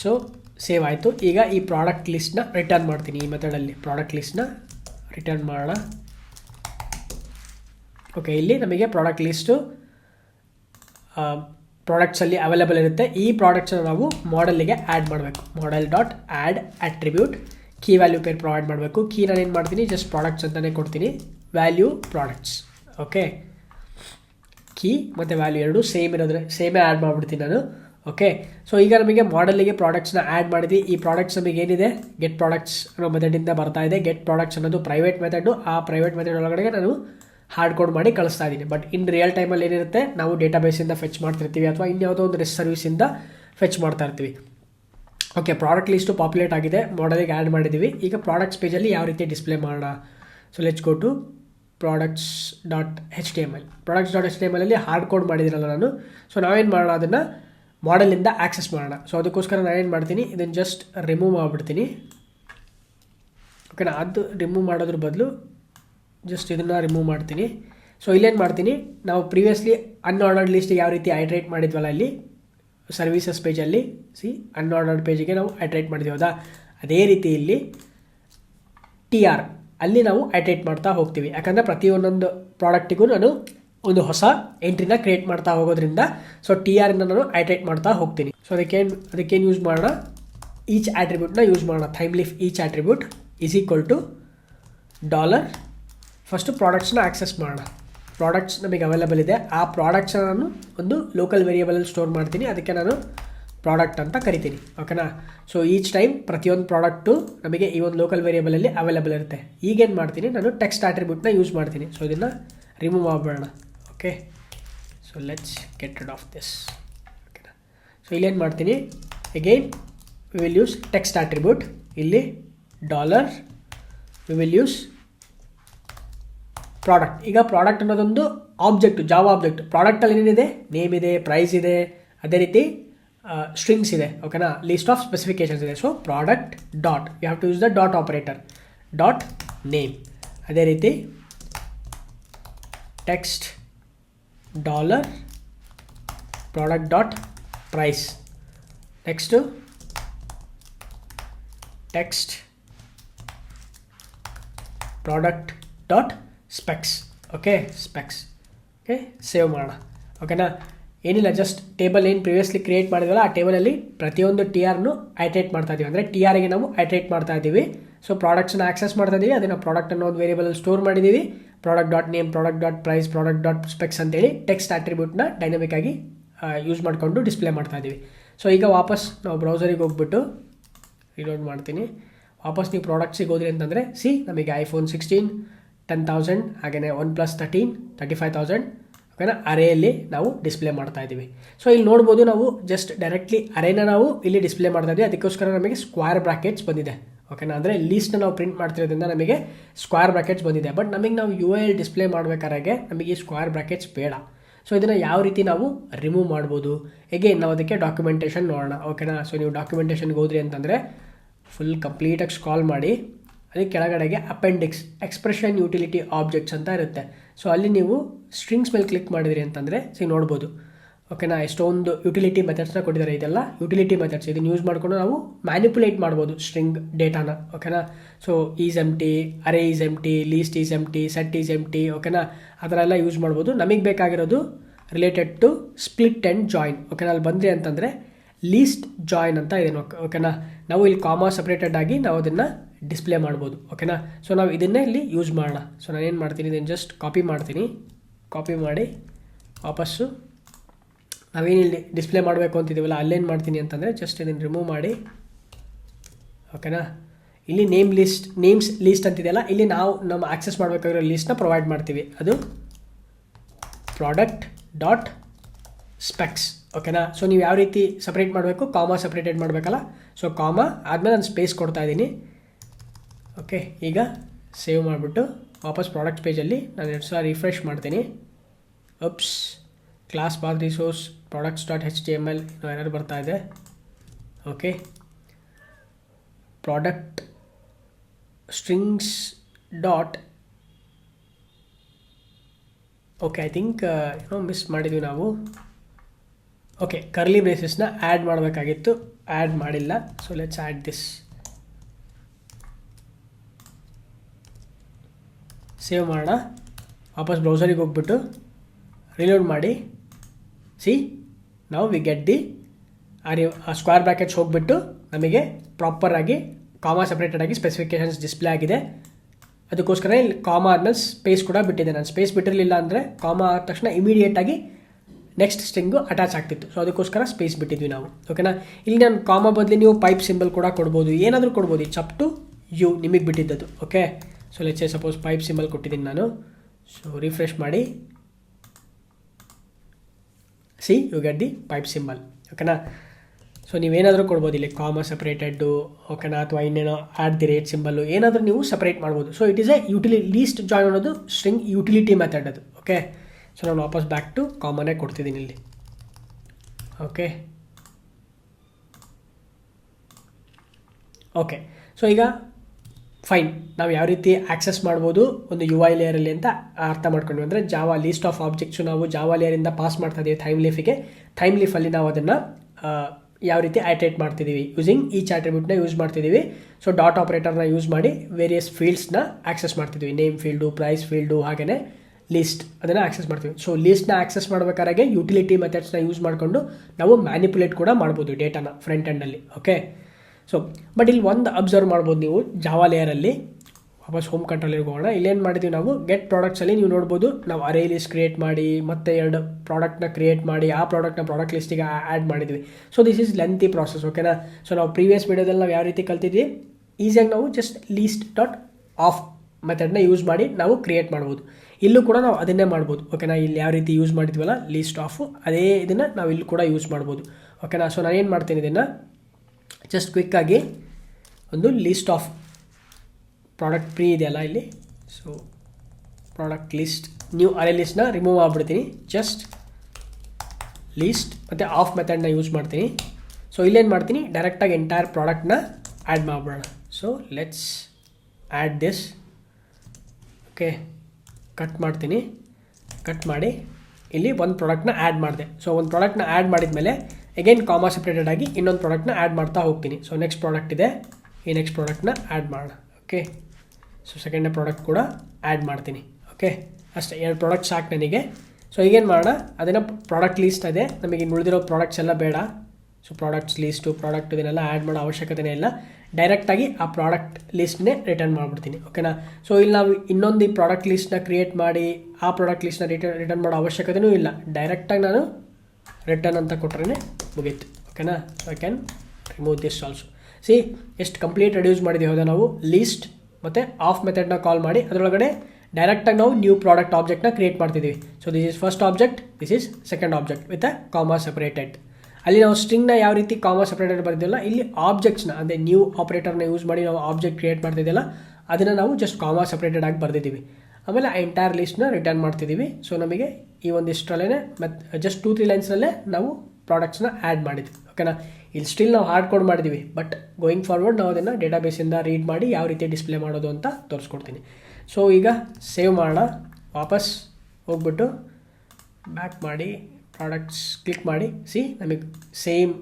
so save ಆಯಿತು. ಈಗ ಈ ಪ್ರಾಡಕ್ಟ್ ಲಿಸ್ಟ್ನ ರಿಟರ್ನ್ ಮಾಡ್ತೀನಿ ಈ ಮೆಥಡಲ್ಲಿ ಪ್ರಾಡಕ್ಟ್ ಲಿಸ್ಟ್ನ ರಿಟರ್ನ್ ಮಾಡೋಣ ಓಕೆ ಇಲ್ಲಿ ನಮಗೆ ಪ್ರಾಡಕ್ಟ್ ಲಿಸ್ಟು ಪ್ರಾಡಕ್ಟ್ಸಲ್ಲಿ ಅವೈಲೇಬಲ್ ಇರುತ್ತೆ. ಈ ಪ್ರಾಡಕ್ಟ್ಸನ್ನ ನಾವು ಮಾಡೆಲ್ಲಿಗೆ ಆ್ಯಡ್ ಮಾಡಬೇಕು. Model dot add attribute key value pair provide ಮಾಡಬೇಕು. ಕೀ ನಾನು ಏನು ಮಾಡ್ತೀನಿ? ಜಸ್ಟ್ ಪ್ರಾಡಕ್ಟ್ಸ್ ಅಂತಲೇ ಕೊಡ್ತೀನಿ. ವ್ಯಾಲ್ಯೂ ಪ್ರಾಡಕ್ಟ್ಸ್ ಓಕೆ ಕೀ ಮತ್ತು ವ್ಯಾಲ್ಯೂ ಎರಡು ಸೇಮ್ ಇರೋದ್ರೆ ಸೇಮೇ ಆ್ಯಡ್ ಮಾಡಿಬಿಡ್ತೀನಿ ನಾನು. ಓಕೆ ಸೊ ಈಗ ನಮಗೆ ಮಾಡಲಿಗೆ ಪ್ರಾಡಕ್ಟ್ಸ್ನ ಆ್ಯಡ್ ಮಾಡಿದ್ವಿ. ಈ ಪ್ರಾಡಕ್ಟ್ಸ್ ನಮಗೆ ಏನಿದೆ? ಗೆಟ್ ಪ್ರಾಡಕ್ಟ್ಸ್ ಅನ್ನೋ ಮೆಥಡಿಂದ ಬರ್ತಾ ಇದೆ. ಗೆಟ್ ಪ್ರಾಡಕ್ಟ್ಸ್ ಅನ್ನೋದು ಪ್ರೈವೇಟ್ ಮೆಥಡು ಆ ಪ್ರೈವೇಟ್ ಮೆಥಡ್ ಒಳಗಡೆ ನಾನು ಹಾರ್ಡ್ ಕೋಡ್ ಮಾಡಿ ಕಳಿಸ್ತಾ ಇದ್ದೀನಿ. ಬಟ್ ಇನ್ ರಿಯಲ್ ಟೈಮಲ್ಲಿ ಏನಿರುತ್ತೆ? ನಾವು ಡೇಟಾಬೇಸಿಂದ ಫೆಚ್ ಮಾಡ್ತಿರ್ತೀವಿ ಅಥವಾ ಇನ್ಯಾವುದೋ ಒಂದು ರೆಸ್ಟ್ ಸರ್ವಿಸಿಂದ ಫೆಚ್ ಮಾಡ್ತಾ ಇರ್ತೀವಿ. ಓಕೆ ಪ್ರಾಡಕ್ಟ್ ಲಿಸ್ಟು ಪಾಪ್ಯುಲೇಟ್ ಆಗಿದೆ. ಮಾಡಲಿಗೆ ಆ್ಯಡ್ ಮಾಡಿದ್ದೀವಿ. ಈಗ ಪ್ರಾಡಕ್ಟ್ಸ್ ಪೇಜಲ್ಲಿ ಯಾವ ರೀತಿ ಡಿಸ್ಪ್ಲೇ ಮಾಡೋಣ? So let's go to products dot H T M L products dot H T M L hard code ಮಾಡಿದ್ದೀನಲ್ಲ ನಾನು. ಸೊ ನಾವೇನು ಮಾಡೋಣ? ಅದನ್ನು ಮಾಡಲಿಂದ ಆಕ್ಸೆಸ್ ಮಾಡೋಣ. ಸೊ ಅದಕ್ಕೋಸ್ಕರ ನಾನು ಏನು ಮಾಡ್ತೀನಿ, ಇದನ್ನು ಜಸ್ಟ್ ರಿಮೂವ್ ಮಾಡಿಬಿಡ್ತೀನಿ ಓಕೆನಾ ಅದು ರಿಮೂವ್ ಮಾಡೋದ್ರ ಬದಲು ಜಸ್ಟ್ ಇದನ್ನು ರಿಮೂವ್ ಮಾಡ್ತೀನಿ. ಸೊ ಇಲ್ಲೇನು ಮಾಡ್ತೀನಿ, ನಾವು ಪ್ರೀವಿಯಸ್ಲಿ ಅನ್ಆರ್ಡರ್ಡ್ ಲಿಸ್ಟ್ ಯಾವ ರೀತಿ ಐಟ್ರೇಟ್ ಮಾಡಿದ್ವಲ್ಲ ಇಲ್ಲಿ ಸರ್ವೀಸಸ್ ಪೇಜಲ್ಲಿ ಸಿ ಅನ್ಆರ್ಡರ್ಡ್ ಪೇಜಿಗೆ ನಾವು ಐಟ್ರೇಟ್ ಮಾಡಿದ್ವಿ, ಹೌದಾ? ಅದೇ ರೀತಿ ಇಲ್ಲಿ ಟಿ ಆರ್ ಅಲ್ಲಿ ನಾವು ಐಟ್ರೇಟ್ ಮಾಡ್ತಾ ಹೋಗ್ತೀವಿ. ಯಾಕಂದರೆ ಪ್ರತಿಯೊಂದೊಂದು ಪ್ರಾಡಕ್ಟಿಗೂ ನಾನು ಒಂದು ಹೊಸ ಎಂಟ್ರಿನ ಕ್ರಿಯೇಟ್ ಮಾಡ್ತಾ ಹೋಗೋದ್ರಿಂದ ಸೊ ಟಿ ಆರಿಂದ ನಾನು ಐಟ್ರೇಟ್ ಮಾಡ್ತಾ ಹೋಗ್ತೀನಿ. ಸೊ ಅದಕ್ಕೇನು ಅದಕ್ಕೇನು ಯೂಸ್ ಮಾಡೋಣ? ಈಚ್ ಆಟ್ರಿಬ್ಯೂಟ್ನ ಯೂಸ್ ಮಾಡೋಣ. Thymeleaf each attribute is equal to dollar first ಪ್ರಾಡಕ್ಟ್ಸ್ನ access ಮಾಡೋಣ. ಪ್ರಾಡಕ್ಟ್ಸ್ ನಮಗೆ ಅವೈಲೇಬಲ್ ಇದೆ. ಆ ಪ್ರಾಡಕ್ಟ್ಸ್ನ ನಾನು ಒಂದು ಲೋಕಲ್ ವೇರಿಯೇಬಲಲ್ಲಿ ಸ್ಟೋರ್ ಮಾಡ್ತೀನಿ. ಅದಕ್ಕೆ ನಾನು ಪ್ರಾಡಕ್ಟ್ ಅಂತ ಕರಿತೀನಿ. ಓಕೆನಾ ಸೊ ಈಚ್ ಟೈಮ್ ಪ್ರತಿಯೊಂದು ಪ್ರಾಡಕ್ಟು ನಮಗೆ ಈ ಒಂದು ಲೋಕಲ್ ವೇರಿಯೇಬಲಲ್ಲಿ ಅವೈಲೇಬಲ್ ಇರುತ್ತೆ. ಈಗೇನು ಮಾಡ್ತೀನಿ? ನಾನು ಟೆಕ್ಸ್ಟ್ ಆಟ್ರಿಬ್ಯೂಟ್ನ ಯೂಸ್ ಮಾಡ್ತೀನಿ. ಸೊ ಇದನ್ನು ರಿಮೂವ್ ಮಾಡಬೇಡ okay so let's get rid of this ಓಕೆನಾ ಸೊ ಇಲ್ಲೇನು ಮಾಡ್ತೀನಿ? Again we will use text attribute ಇಲ್ಲಿ dollar we will use product ಈಗ ಪ್ರಾಡಕ್ಟ್ ಅನ್ನೋದೊಂದು ಆಬ್ಜೆಕ್ಟ್ ಜಾವ ಆಬ್ಜೆಕ್ಟ್ ಪ್ರಾಡಕ್ಟಲ್ಲಿ ಏನೇನಿದೆ ನೇಮ್ ಇದೆ ಪ್ರೈಸ್ ಇದೆ. ಅದೇ ರೀತಿ ಸ್ಟ್ರಿಂಗ್ಸ್ ಇದೆ. ಓಕೆನಾ ಲಿಸ್ಟ್ ಆಫ್ ಸ್ಪೆಸಿಫಿಕೇಶನ್ಸ್ ಇದೆ. So product dot you have to use the dot operator dot name ಅದೇ ರೀತಿ text dollar product dot price next text product dot specs okay specs okay save ಮಾಡೋಣ. ಓಕೆನಾ ಏನಿಲ್ಲ ಜಸ್ಟ್ ಟೇಬಲ್ ಏನು previously create ಮಾಡಿದ್ವಲ್ಲ, ಆ ಟೇಬಲಲ್ಲಿ ಪ್ರತಿಯೊಂದು ಟಿ ಆರ್ನು ಐಟ್ರೇಟ್ ಮಾಡ್ತಾ ಇದ್ದೀವಿ ಅಂದರೆ ಟಿ ಆರ್ಗೆ ನಾವು ಐಟ್ರೇಟ್ ಮಾಡ್ತಾ ಇದ್ದೀವಿ ಸೊ ಪ್ರಾಡಕ್ಟ್ಸನ್ನು ಆಕ್ಸೆಸ್ ಮಾಡ್ತಾ ಇದ್ದೀವಿ ಅದನ್ನು ಪ್ರಾಡಕ್ಟ್ ಅನ್ನೋ ಒಂದು ವೇರಿಯಬಲ್ ಸ್ಟೋರ್ ಮಾಡಿದ್ದೀವಿ product dot name product dot price product dot specs ಅಂತೇಳಿ ಟೆಕ್ಸ್ಟ್ ಆಟ್ರಿಬ್ಯೂಟ್ನ ಡೈನಮಿಕ್ ಆಗಿ ಯೂಸ್ ಮಾಡಿಕೊಂಡು ಡಿಸ್ಪ್ಲೇ ಮಾಡ್ತಾ ಇದ್ದೀವಿ. ಸೊ ಈಗ ವಾಪಸ್ ನಾವು ಬ್ರೌಸರಿಗೆ ಹೋಗ್ಬಿಟ್ಟು ರಿಲೋಡ್ ಮಾಡ್ತೀನಿ. ವಾಪಸ್ ನೀವು ಪ್ರಾಡಕ್ಟ್ ಸಿಗೋದ್ರಿ ಅಂತಂದರೆ ಸಿ ನಮಗೆ ಐಫೋನ್ ಸಿಕ್ಸ್ಟೀನ್ ಟೆನ್ ತೌಸಂಡ್ ಹಾಗೆಯೇ one plus thirteen thirty five thousand ಓಕೆನಾ ಅರೆಯಲ್ಲಿ ನಾವು ಡಿಸ್ಪ್ಲೇ ಮಾಡ್ತಾ ಇದ್ದೀವಿ. ಸೊ ಇಲ್ಲಿ ನೋಡ್ಬೋದು ನಾವು ಜಸ್ಟ್ ಡೈರೆಕ್ಟ್ಲಿ ಅರೇನ ನಾವು ಇಲ್ಲಿ ಡಿಸ್ಪ್ಲೇ ಮಾಡ್ತಾ ಇದ್ದೀವಿ. ಅದಕ್ಕೋಸ್ಕರ ನಮಗೆ ಸ್ಕ್ವೇರ್ ಬ್ರಾಕೆಟ್ಸ್ ಬಂದಿದೆ. ಓಕೆನಾ? ಅಂದರೆ ಲೀಸ್ಟ್ನ ನಾವು ಪ್ರಿಂಟ್ ಮಾಡ್ತಿರೋದ್ರಿಂದ ನಮಗೆ ಸ್ಕ್ವೇರ್ ಬ್ರಾಕೆಟ್ಸ್ ಬಂದಿದೆ. ಬಟ್ ನಮಗೆ ನಾವು ಯು ಎಲ್ ಡಿಸ್ಪ್ಲೇ ಮಾಡಬೇಕಾದ್ರೆ ನಮಗೆ ಈ ಸ್ಕ್ವೇರ್ ಬ್ರಾಕೆಟ್ಸ್ ಬೇಡ. ಸೊ ಇದನ್ನು ಯಾವ ರೀತಿ ನಾವು ರಿಮೂವ್ ಮಾಡ್ಬೋದು? ಹೇಗೆ ನಾವು ಅದಕ್ಕೆ ಡಾಕ್ಯುಮೆಂಟೇಷನ್ ನೋಡೋಣ. ಓಕೆನಾ? ಸೊ ನೀವು ಡಾಕ್ಯುಮೆಂಟೇಷನ್ಗೆ ಹೋದ್ರಿ ಅಂತಂದರೆ ಫುಲ್ ಕಂಪ್ಲೀಟಾಗಿ ಸ್ಕಾಲ್ ಮಾಡಿ. ಅದಕ್ಕೆ ಕೆಳಗಡೆಗೆ ಅಪೆಂಡಿಕ್ಸ್ ಎಕ್ಸ್ಪ್ರೆಷನ್ ಯುಟಿಲಿಟಿ ಆಬ್ಜೆಕ್ಟ್ಸ್ ಅಂತ ಇರುತ್ತೆ. ಸೊ ಅಲ್ಲಿ ನೀವು ಸ್ಟ್ರಿಂಗ್ಸ್ ಮೇಲೆ ಕ್ಲಿಕ್ ಮಾಡಿದ್ರಿ ಅಂತಂದರೆ ಸಿ ನೋಡ್ಬೋದು. ಓಕೆನಾ ಎಷ್ಟೊಂದು ಯುಟಿಲಿಟಿ ಮೆಥಡ್ಸ್ನ ಕೊಟ್ಟಿದ್ದಾರೆ ಇದೆಲ್ಲ. ಯುಟಿಲಿಟಿ ಮೆಥಡ್ಸ್ ಇದನ್ನು ಯೂಸ್ ಮಾಡಿಕೊಂಡು ನಾವು ಮ್ಯಾನಿಪುಲೇಟ್ ಮಾಡ್ಬೋದು ಸ್ಟ್ರಿಂಗ್ ಡೇಟಾನ ಓಕೆನಾ so is empty array is empty list is empty set is empty ಓಕೆನಾ ಆ ಥರ ಎಲ್ಲ ಯೂಸ್ ಮಾಡ್ಬೋದು. ನಮಗೆ ಬೇಕಾಗಿರೋದು related to split and join ಓಕೆನಾ ಅಲ್ಲಿ ಬಂದ್ರಿ ಅಂತಂದರೆ ಲೀಸ್ಟ್ ಜಾಯಿನ್ ಅಂತ ಇದೆ ಓಕೆನಾ ನಾವು ಇಲ್ಲಿ ಕಾಮಾ ಸಪ್ರೇಟೆಡ್ ಆಗಿ ನಾವು ಅದನ್ನು ಡಿಸ್ಪ್ಲೇ ಮಾಡ್ಬೋದು. ಓಕೆನಾ ಸೊ ನಾವು ಇದನ್ನೇ ಇಲ್ಲಿ ಯೂಸ್ ಮಾಡೋಣ. ಸೊ ನಾನೇನು ಮಾಡ್ತೀನಿ? ಇದನ್ನು ಜಸ್ಟ್ ಕಾಪಿ ಮಾಡ್ತೀನಿ. ಕಾಪಿ ಮಾಡಿ ವಾಪಸ್ಸು ನಾವೇನಿಲ್ಲಿ ಡಿಸ್ಪ್ಲೇ ಮಾಡಬೇಕು ಅಂತಿದ್ದೀವಲ್ಲ, ಅಲ್ಲೇನು ಮಾಡ್ತೀನಿ ಅಂತಂದರೆ ಜಸ್ಟ್ ಇದನ್ನು ರಿಮೂವ್ ಮಾಡಿ. ಓಕೆನಾ ಇಲ್ಲಿ ನೇಮ್ ಲಿಸ್ಟ್ ನೇಮ್ಸ್ ಲೀಸ್ಟ್ ಅಂತಿದೆಯಲ್ಲ, ಇಲ್ಲಿ ನಾವು ನಮ್ಮ ಆಕ್ಸೆಸ್ ಮಾಡಬೇಕಾಗಿರೋ ಲೀಸ್ಟ್ನ ಪ್ರೊವೈಡ್ ಮಾಡ್ತೀವಿ. ಅದು ಪ್ರಾಡಕ್ಟ್ ಡಾಟ್ ಸ್ಪೆಕ್ಸ್ ಓಕೆನಾ ಸೊ ನೀವು ಯಾವ ರೀತಿ ಸಪ್ರೇಟ್ ಮಾಡಬೇಕು ಕಾಮಾ ಸಪ್ರೇಟೆಡ್ ಮಾಡಬೇಕಲ್ಲ ಸೊ ಕಾಮಾ ಆದಮೇಲೆ ನಾನು ಸ್ಪೇಸ್ ಕೊಡ್ತಾ ಇದ್ದೀನಿ. ಓಕೆ ಈಗ ಸೇವ್ ಮಾಡಿಬಿಟ್ಟು ವಾಪಸ್ ಪ್ರಾಡಕ್ಟ್ ಪೇಜಲ್ಲಿ ನಾನು ಎರಡು ಸಲ ರಿಫ್ರೆಶ್ ಮಾಡ್ತೀನಿ. Oops class bag resource products dot H T M L ಏನಾದ್ರು ಬರ್ತಾ ಇದೆ? Okay product strings dot okay I think ಏನೋ ಮಿಸ್ ಮಾಡಿದ್ವಿ ನಾವು. ಓಕೆ ಕರ್ಲಿ ಬ್ರೇಸಸ್ನ ಆ್ಯಡ್ ಮಾಡಬೇಕಾಗಿತ್ತು. ಆ್ಯಡ್ ಮಾಡಿಲ್ಲ. So let's add this save ಮಾಡೋಣ. ವಾಪಸ್ ಬ್ರೌಸರಿಗೆ ಹೋಗ್ಬಿಟ್ಟು ರಿಲೋಡ್ ಮಾಡಿ. ಸಿ ನಾವು ವಿ ಗೆಟ್ ದಿ ಆ ಸ್ಕ್ವೇರ್ ಬ್ರ್ಯಾಕೆಟ್ಸ್ ಹೋಗ್ಬಿಟ್ಟು ನಮಗೆ ಪ್ರಾಪರ್ ಆಗಿ ಕಾಮಾ ಸಪ್ರೇಟೆಡ್ ಆಗಿ ಸ್ಪೆಸಿಫಿಕೇಷನ್ಸ್ ಡಿಸ್ಪ್ಲೇ ಆಗಿದೆ. ಅದಕ್ಕೋಸ್ಕರ ಇಲ್ಲಿ ಕಾಮಾ ಆದಮೇಲೆ ಸ್ಪೇಸ್ ಕೂಡ ಬಿಟ್ಟಿದೆ. ನಾನು ಸ್ಪೇಸ್ ಬಿಟ್ಟಿರಲಿಲ್ಲ ಅಂದರೆ ಕಾಮಾ ಆದ ತಕ್ಷಣ ಇಮಿಡಿಯೇಟಾಗಿ ನೆಕ್ಸ್ಟ್ ಸ್ಟ್ರಿಂಗು ಅಟ್ಯಾಚ್ ಆಗ್ತಿತ್ತು. ಸೊ ಅದಕ್ಕೋಸ್ಕರ ಸ್ಪೇಸ್ ಬಿಟ್ಟಿದ್ವಿ ನಾವು. ಓಕೆನಾ ಇಲ್ಲಿ ನಾನು ಕಾಮಾ ಬದಲಿ ನೀವು ಪೈಪ್ ಸಿಂಬಲ್ ಕೂಡ ಕೊಡ್ಬೋದು. ಏನಾದರೂ ಕೊಡ್ಬೋದು. ಅಪ್ ಟು ಯು ನಿಮಗೆ ಬಿಟ್ಟಿದ್ದದು okay so let's say suppose pipe symbol ಕೊಟ್ಟಿದ್ದೀನಿ ನಾನು. ಸೊ ರಿಫ್ರೆಶ್ ಮಾಡಿ. See you get the pipe symbol ಓಕೆನಾ ಸೊ ನೀವೇನಾದರೂ ಕೊಡ್ಬೋದು ಇಲ್ಲಿ ಕಾಮ ಸಪ್ರೇಟೆಡ್ಡು ಓಕೆನಾ ಅಥವಾ ಇನ್ನೇನೋ ಆಟ್ ದಿ ರೇಟ್ ಸಿಂಬಲ್ಲು ಏನಾದರೂ ನೀವು ಸಪ್ರೇಟ್ ಮಾಡ್ಬೋದು. So it is a util list join ಅನ್ನೋದು ಸ್ಟ್ರಿಂಗ್ ಯುಟಿಲಿಟಿ ಮೆಥಡ್ ಅದು ಓಕೆ ಸೊ ನಾನು ವಾಪಸ್ ಬ್ಯಾಕ್ ಟು ಕಾಮನೇ ಕೊಡ್ತಿದ್ದೀನಿ ಇಲ್ಲಿ. ಓಕೆ ಓಕೆ ಸೊ ಈಗ ಫೈನ್ ನಾವು ಯಾವ ರೀತಿ ಆಕ್ಸೆಸ್ ಮಾಡ್ಬೋದು ಒಂದು ಯು ಐ ಲೇಯರಲ್ಲಿ ಅಂತ ಅರ್ಥ ಮಾಡ್ಕೊಂಡ್ವಿ. ಅಂದರೆ ಜಾವಾ ಲೀಸ್ಟ್ ಆಫ್ ಆಬ್ಜೆಕ್ಟ್ಸು ನಾವು ಜಾವಾ ಲೇಯರಿಂದ ಪಾಸ್ ಮಾಡ್ತಾ ಇದ್ದೀವಿ ಟೈಮ್ ಲೀಫಿಗೆ ಥೈಮ್ ಲೀಫಲ್ಲಿ ನಾವು ಅದನ್ನು ಯಾವ ರೀತಿ ಐಟ್ರೇಟ್ ಮಾಡ್ತಿದ್ದೀವಿ ಯೂಸಿಂಗ್ ಈಚ್ ಆಟ್ರಿಬ್ಯೂಟ್ನ ಯೂಸ್ ಮಾಡ್ತಿದ್ದೀವಿ ಸೊ ಡಾಟ್ ಆಪ್ರೇಟರ್ನ ಯೂಸ್ ಮಾಡಿ ವೇರಿಯಸ್ ಫೀಲ್ಡ್ಸ್ನ ಆಕ್ಸೆಸ್ ಮಾಡ್ತಿದ್ದೀವಿ ನೇಮ್ ಫೀಲ್ಡು ಪ್ರೈಸ್ ಫೀಲ್ಡು ಹಾಗೆಯೇ ಲೀಸ್ಟ್ ಅದನ್ನು ಆಕ್ಸೆಸ್ ಮಾಡ್ತೀವಿ ಸೊ ಲೀಸ್ಟ್ನ ಆಕ್ಸೆಸ್ ಮಾಡಬೇಕಾದ್ರೆ ಯುಟಿಲಿಟಿ ಮೆಥಡ್ಸ್ನ ಯೂಸ್ ಮಾಡಿಕೊಂಡು ನಾವು ಮ್ಯಾನಿಪುಲೇಟ್ ಕೂಡ ಮಾಡ್ಬೋದು ಡೇಟಾನ ಫ್ರಂಟ್ ಎಂಡಲ್ಲಿ ಓಕೆ ಸೊ ಬಟ್ ಇಲ್ಲಿ ಒಂದು ಅಬ್ಸರ್ವ್ ಮಾಡ್ಬೋದು ನೀವು ಜಾವಾ ಲೇಯರಲ್ಲಿ ವಾಪಸ್ ಹೋಮ್ ಕಂಟ್ರೋಲಿಗೆ ಹೋಗೋಣ. ಇಲ್ಲೇನು ಮಾಡಿದ್ದೀವಿ ನಾವು? ಗೆಟ್ ಪ್ರಾಡಕ್ಟ್ಸಲ್ಲಿ ನೀವು ನೋಡ್ಬೋದು. ನಾವು ಅರೇ ಲಿಸ್ಟ್ ಕ್ರಿಯೇಟ್ ಮಾಡಿ, ಮತ್ತೆ ಎರಡು ಪ್ರಾಡಕ್ಟ್ನ ಕ್ರಿಯೇಟ್ ಮಾಡಿ, ಆ ಪ್ರಾಡಕ್ಟ್ನ ಪ್ರಾಡಕ್ಟ್ ಲಿಸ್ಟಿಗೆ ಆ್ಯಡ್ ಮಾಡಿದ್ವಿ. So this is lengthy process ಓಕೆನಾ ಸೊ ನಾವು ಪ್ರೀವಿಯಸ್ ವೀಡಿಯೋದಲ್ಲಿ ನಾವು ಯಾವ ರೀತಿ ಕಲ್ತಿದ್ವಿ? ಈಸಿಯಾಗಿ ನಾವು ಜಸ್ಟ್ ಲೀಸ್ಟ್ ಡಾಟ್ ಆಫ್ ಮೆಥಡ್ನ ಯೂಸ್ ಮಾಡಿ ನಾವು ಕ್ರಿಯೇಟ್ ಮಾಡ್ಬೋದು. ಇಲ್ಲೂ ಕೂಡ ನಾವು ಅದನ್ನೇ ಮಾಡ್ಬೋದು ಓಕೆನಾ ಇಲ್ಲಿ ಯಾವ ರೀತಿ ಯೂಸ್ ಮಾಡಿದ್ವಲ್ಲ ಲೀಸ್ಟ್ ಆಫು ಅದೇ ಇದನ್ನು ನಾವು ಇಲ್ಲಿ ಕೂಡ ಯೂಸ್ ಮಾಡ್ಬೋದು ಓಕೆನಾ ಸೊ ನಾನು ಏನು ಮಾಡ್ತೀನಿ ಇದನ್ನು? ಜಸ್ಟ್ ಕ್ವಿಕ್ಕಾಗಿ ಒಂದು ಲಿಸ್ಟ್ ಆಫ್ ಪ್ರಾಡಕ್ಟ್ ಫ್ರೀ ಇದೆಯಲ್ಲ ಇಲ್ಲಿ. So product list new array ಲಿಸ್ಟ್ನ ರಿಮೂವ್ ಮಾಡಿಬಿಡ್ತೀನಿ ಜಸ್ಟ್ ಲೀಸ್ಟ್ ಮತ್ತು ಆಫ್ ಮೆಥಡ್ನ ಯೂಸ್ ಮಾಡ್ತೀನಿ. ಸೊ ಇಲ್ಲೇನು ಮಾಡ್ತೀನಿ? ಡೈರೆಕ್ಟಾಗಿ ಎಂಟೈರ್ ಪ್ರಾಡಕ್ಟ್ನ ಆ್ಯಡ್ ಮಾಡಿಬಿಡೋಣ. So let's add this okay cut ಮಾಡ್ತೀನಿ. ಕಟ್ ಮಾಡಿ. ಇಲ್ಲಿ ಒಂದು ಪ್ರಾಡಕ್ಟ್ನ ಆ್ಯಡ್ ಮಾಡಿದೆ. ಸೊ ಒಂದು ಪ್ರಾಡಕ್ಟ್ನ ಆ್ಯಡ್ ಮಾಡಿದ ಮೇಲೆ ಅಗೈನ್ ಕಾಮಾ ಸಪ್ರೇಟೆಡ್ ಆಗಿ ಇನ್ನೊಂದು ಪ್ರಾಡಕ್ಟ್ನ ಆ್ಯಡ್ ಮಾಡ್ತಾ ಹೋಗ್ತೀನಿ. ಸೊ ನೆಕ್ಸ್ಟ್ ಪ್ರಾಡಕ್ಟ್ ಇದೆ. ಈ ನೆಕ್ಸ್ಟ್ ಪ್ರಾಡಕ್ಟ್ನ ಆ್ಯಡ್ ಮಾಡೋಣ ಓಕೆ ಸೊ ಸೆಕೆಂಡ್ನೇ ಪ್ರಾಡಕ್ಟ್ ಕೂಡ ಆ್ಯಡ್ ಮಾಡ್ತೀನಿ. ಓಕೆ ಅಷ್ಟೇ, ಎರಡು ಪ್ರಾಡಕ್ಟ್ ಸಾಕು ನನಗೆ. ಸೊ ಈಗೇನು ಮಾಡೋಣ? ಅದನ್ನು ಪ್ರಾಡಕ್ಟ್ ಲೀಸ್ಟ್ ಇದೆ. ನಮಗೆ ಇನ್ನು ಉಳಿದಿರೋ ಪ್ರಾಡಕ್ಟ್ಸ್ ಎಲ್ಲ ಬೇಡ. ಸೊ ಪ್ರಾಡಕ್ಟ್ಸ್ ಲೀಸ್ಟು ಪ್ರಾಡಕ್ಟ್ ಇದನ್ನೆಲ್ಲ ಆ್ಯಡ್ ಮಾಡೋ ಅವಶ್ಯಕತೆನೇ ಇಲ್ಲ. ಡೈರೆಕ್ಟಾಗಿ ಆ ಪ್ರಾಡಕ್ಟ್ ಲೀಸ್ಟ್ನೇ ರಿಟರ್ನ್ ಮಾಡಿಬಿಡ್ತೀನಿ. ಓಕೆನಾ ಸೊ ಇಲ್ಲಿ ನಾವು ಇನ್ನೊಂದು ಈ ಪ್ರಾಡಕ್ಟ್ ಲೀಸ್ಟ್ನ ಕ್ರಿಯೇಟ್ ಮಾಡಿ, ಆ ಪ್ರಾಡಕ್ಟ್ ಲೀಸ್ಟ್ನ ರಿಟರ್ನ್ ರಿಟರ್ನ್ ಮಾಡೋ ಅವಶ್ಯಕತೆಯೂ ಇಲ್ಲ. ಡೈರೆಕ್ಟಾಗಿ ನಾನು ರಿಟರ್ನ್ ಅಂತ ಕೊಟ್ರೇ ಮುಗೀತು. ಓಕೆನಾ I can remove this also see ಎಷ್ಟು ಕಂಪ್ಲೀಟ್ ರೆಡ್ಯೂಸ್ ಮಾಡಿದ್ದೀವಿ ಹೌದಾ ನಾವು? ಲೀಸ್ಟ್ ಮತ್ತು ಆಫ್ ಮೆಥಡ್ನ ಕಾಲ್ ಮಾಡಿ, ಅದರೊಳಗಡೆ ಡೈರೆಕ್ಟಾಗಿ ನಾವು ನ್ಯೂ ಪ್ರಾಡಕ್ಟ್ ಆಬ್ಜೆಕ್ಟ್ನ ಕ್ರಿಯೇಟ್ ಮಾಡ್ತಿದ್ದೀವಿ so this is first object this is second object with a comma separated ಅಲ್ಲಿ ನಾವು ಸ್ಟ್ರಿಂಗ್ನ ಯಾವ ರೀತಿ ಕಾಮಾ ಸೆಪರೇಟೆಡ್ ಬರ್ತಿಲ್ಲ ಇಲ್ಲಿ ಆಬ್ಜೆಕ್ಟ್ಸ್ನ ಅಂದರೆ ನ್ಯೂ ಆಪ್ರೇಟರ್ನ ಯೂಸ್ ಮಾಡಿ ನಾವು ಆಬ್ಜೆಕ್ಟ್ ಕ್ರಿಯೇಟ್ ಮಾಡ್ತಿದ್ದಿಲ್ಲ ಅದನ್ನು ನಾವು ಜಸ್ಟ್ ಕಾಮಾ ಸೆಪರೇಟೆಡ್ ಆಗಿ ಬರ್ದಿದ್ದೀವಿ. ಆಮೇಲೆ ಆ ಎಂಟೈರ್ ಲಿಸ್ಟ್ನ ರಿಟರ್ನ್ ಮಾಡ್ತಿದ್ದೀವಿ. ಸೊ ನಮಗೆ ಈ ಒಂದು ಇಷ್ಟರಲ್ಲೇ ಮತ್ತು ಜಸ್ಟ್ ಟೂ ತ್ರೀ ಲೈನ್ಸ್ನಲ್ಲೇ ನಾವು ಪ್ರಾಡಕ್ಟ್ಸ್ನ ಆ್ಯಡ್ ಮಾಡಿದ್ವಿ ಓಕೆನಾ ಇಲ್ಲಿ ಸ್ಟಿಲ್ ನಾವು ಹಾರ್ಡ್ ಕೋಡ್ ಮಾಡಿದ್ದೀವಿ ಬಟ್ ಗೋಯಿಂಗ್ ಫಾರ್ವರ್ಡ್ ನಾವು ಅದನ್ನು ಡೇಟಾಬೇಸಿಂದ ರೀಡ್ ಮಾಡಿ ಯಾವ ರೀತಿ ಡಿಸ್ಪ್ಲೇ ಮಾಡೋದು ಅಂತ ತೋರಿಸ್ಕೊಡ್ತೀನಿ. ಸೊ ಈಗ ಸೇವ್ ಮಾಡೋಣ, ವಾಪಸ್ ಹೋಗ್ಬಿಟ್ಟು ಬ್ಯಾಕ್ ಮಾಡಿ ಪ್ರಾಡಕ್ಟ್ಸ್ ಕ್ಲಿಕ್ ಮಾಡಿ ಸಿ ನಮಗೆ ಸೇಮ್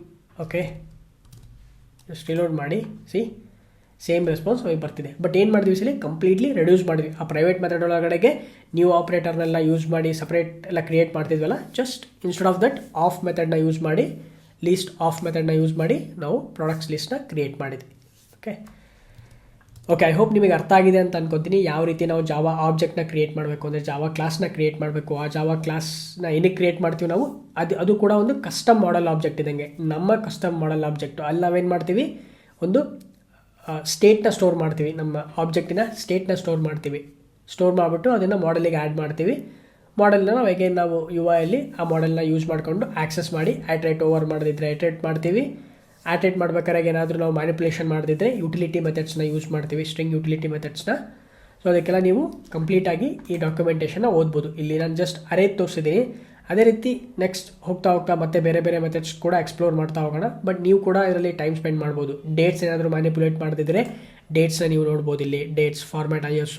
ಓಕೆ ಜಸ್ಟ್ ರಿಲೋಡ್ ಮಾಡಿ ಸಿ ಸೇಮ್ ರೆಸ್ಪಾನ್ಸ್ ನಮಗೆ ಬರ್ತಿದೆ. ಬಟ್ ಏನು ಮಾಡಿದ್ವಿ ಸಲ? ಕಂಪ್ಲೀಟ್ಲಿ ರೆಡ್ಯೂಸ್ ಮಾಡಿದ್ವಿ. ಆ ಪ್ರೈವೇಟ್ ಮೆಥಡ್ ಒಳಗಡೆಗೆ ನ್ಯೂ ಆಪ್ರೇಟರ್ನೆಲ್ಲ ಯೂಸ್ ಮಾಡಿ ಸಪ್ರೇಟ್ ಎಲ್ಲ create ಮಾಡ್ತಿದ್ವಲ್ಲ? Just instead of that of ಮೆಥಡ್ನ use ಮಾಡಿ ಲೀಸ್ಟ್ ಆಫ್ ಮೆಥಡ್ನ ಯೂಸ್ ಮಾಡಿ ನಾವು ಪ್ರಾಡಕ್ಟ್ಸ್ ಲಿಸ್ಟ್ನ ಕ್ರಿಯೇಟ್ ಮಾಡಿದ್ವಿ. ಓಕೆ ಓಕೆ ಐ ಹೋಪ್ ನಿಮಗೆ ಅರ್ಥ ಆಗಿದೆ ಅಂತ ಅನ್ಕೋತೀನಿ. ಯಾವ ರೀತಿ ನಾವು ಜಾವಾ ಆಬ್ಜೆಕ್ಟ್ನ ಕ್ರಿಯೇಟ್ ಮಾಡಬೇಕು ಅಂದರೆ ಜಾವಾ ಕ್ಲಾಸ್ನ ಕ್ರಿಯೇಟ್ ಮಾಡಬೇಕು, ಆ ಜಾವಾ ಕ್ಲಾಸ್ನ ಏನಕ್ಕೆ ಕ್ರಿಯೇಟ್ ಮಾಡ್ತೀವಿ ನಾವು? ಅದು ಅದು ಕೂಡ ಒಂದು ಕಸ್ಟಮ್ ಮಾಡಲ್ ಆಬ್ಜೆಕ್ಟ್ ಇದ್ದಂಗೆ. ನಮ್ಮ ಕಸ್ಟಮ್ ಮಾಡಲ್ ಆಬ್ಜೆಕ್ಟು ಅಲ್ಲಿ ನಾವೇನು ಮಾಡ್ತೀವಿ? ಒಂದು ಸ್ಟೇಟ್ನ ಸ್ಟೋರ್ ಮಾಡ್ತೀವಿ. ನಮ್ಮ ಆಬ್ಜೆಕ್ಟಿನ ಸ್ಟೇಟ್ನ ಸ್ಟೋರ್ ಮಾಡ್ತೀವಿ. ಸ್ಟೋರ್ ಮಾಡಿಬಿಟ್ಟು ಅದನ್ನು ಮಾಡೆಲಿಗೆ ಆ್ಯಡ್ ಮಾಡ್ತೀವಿ. ಮಾಡೆಲ್ನ ನಾವು ಹೇಗೆ ನಾವು ಯು ಅಲ್ಲಿ ಆ ಮಾಡೆಲ್ನ ಯೂಸ್ ಮಾಡಿಕೊಂಡು ಆ್ಯಕ್ಸೆಸ್ ಮಾಡಿ ಆಟ್ರೇಟ್ ಓವರ್ ಮಾಡದಿದ್ರೆ ಆಟ್ರೇಟ್ ಮಾಡ್ತೀವಿ. ಆಟ್ರೇಟ್ ಮಾಡ್ಬೇಕಾದ್ರೆ ಏನಾದರೂ ನಾವು ಮ್ಯಾನಿಪುಲೇಷನ್ ಮಾಡಿದ್ರೆ ಯುಟಿಲಿಟಿ ಮೆಥಡ್ಸ್ನ ಯೂಸ್ ಮಾಡ್ತೀವಿ ಸ್ಟ್ರಿಂಗ್ ಯುಟಿಲಿಟಿ ಮೆಥಡ್ಸ್ನ ಸೊ ಅದಕ್ಕೆಲ್ಲ ನೀವು ಕಂಪ್ಲೀಟಾಗಿ ಈ ಡಾಕ್ಯುಮೆಂಟೇಷನ್ನ ಓದ್ಬೋದು. ಇಲ್ಲಿ ನಾನು ಜಸ್ಟ್ ಅರೇ ತೋರಿಸಿದ್ದೀನಿ. ಅದೇ ರೀತಿ ನೆಕ್ಸ್ಟ್ ಹೋಗ್ತಾ ಹೋಗ್ತಾ ಮತ್ತೆ ಬೇರೆ ಬೇರೆ ಮೆಥಡ್ಸ್ ಕೂಡ ಎಕ್ಸ್ಪ್ಲೋರ್ ಮಾಡ್ತಾ ಹೋಗೋಣ. ಬಟ್ ನೀವು ಕೂಡ ಇದರಲ್ಲಿ ಟೈಮ್ ಸ್ಪೆಂಡ್ ಮಾಡ್ಬೋದು. ಡೇಟ್ಸ್ ಏನಾದರೂ ಮ್ಯಾನಿಪುಲೇಟ್ ಮಾಡದಿದ್ರೆ ಡೇಟ್ಸ್ನ ನೀವು ನೋಡ್ಬೋದು ಇಲ್ಲಿ. Dates format is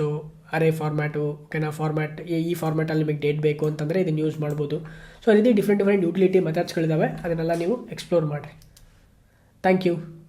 are format ಕೆನ format ಈ ಫಾರ್ಮ್ಯಾಟಲ್ಲಿ ನಿಮಗೆ ಡೇಟ್ ಬೇಕು ಅಂತಂದರೆ ಇದನ್ನು ಯೂಸ್ ಮಾಡ್ಬೋದು. ಸೊ ಅದೇ ಡಿಫ್ರೆಂಟ್ ಡಿಫ್ರೆಂಟ್ ಯುಟಿಲಿಟಿ ಮೆಥಡ್ಸ್ಗಳಿದ್ದಾವೆ ಅದನ್ನೆಲ್ಲ ನೀವು ಎಕ್ಸ್ಪ್ಲೋರ್ ಮಾಡಿರಿ. Thank you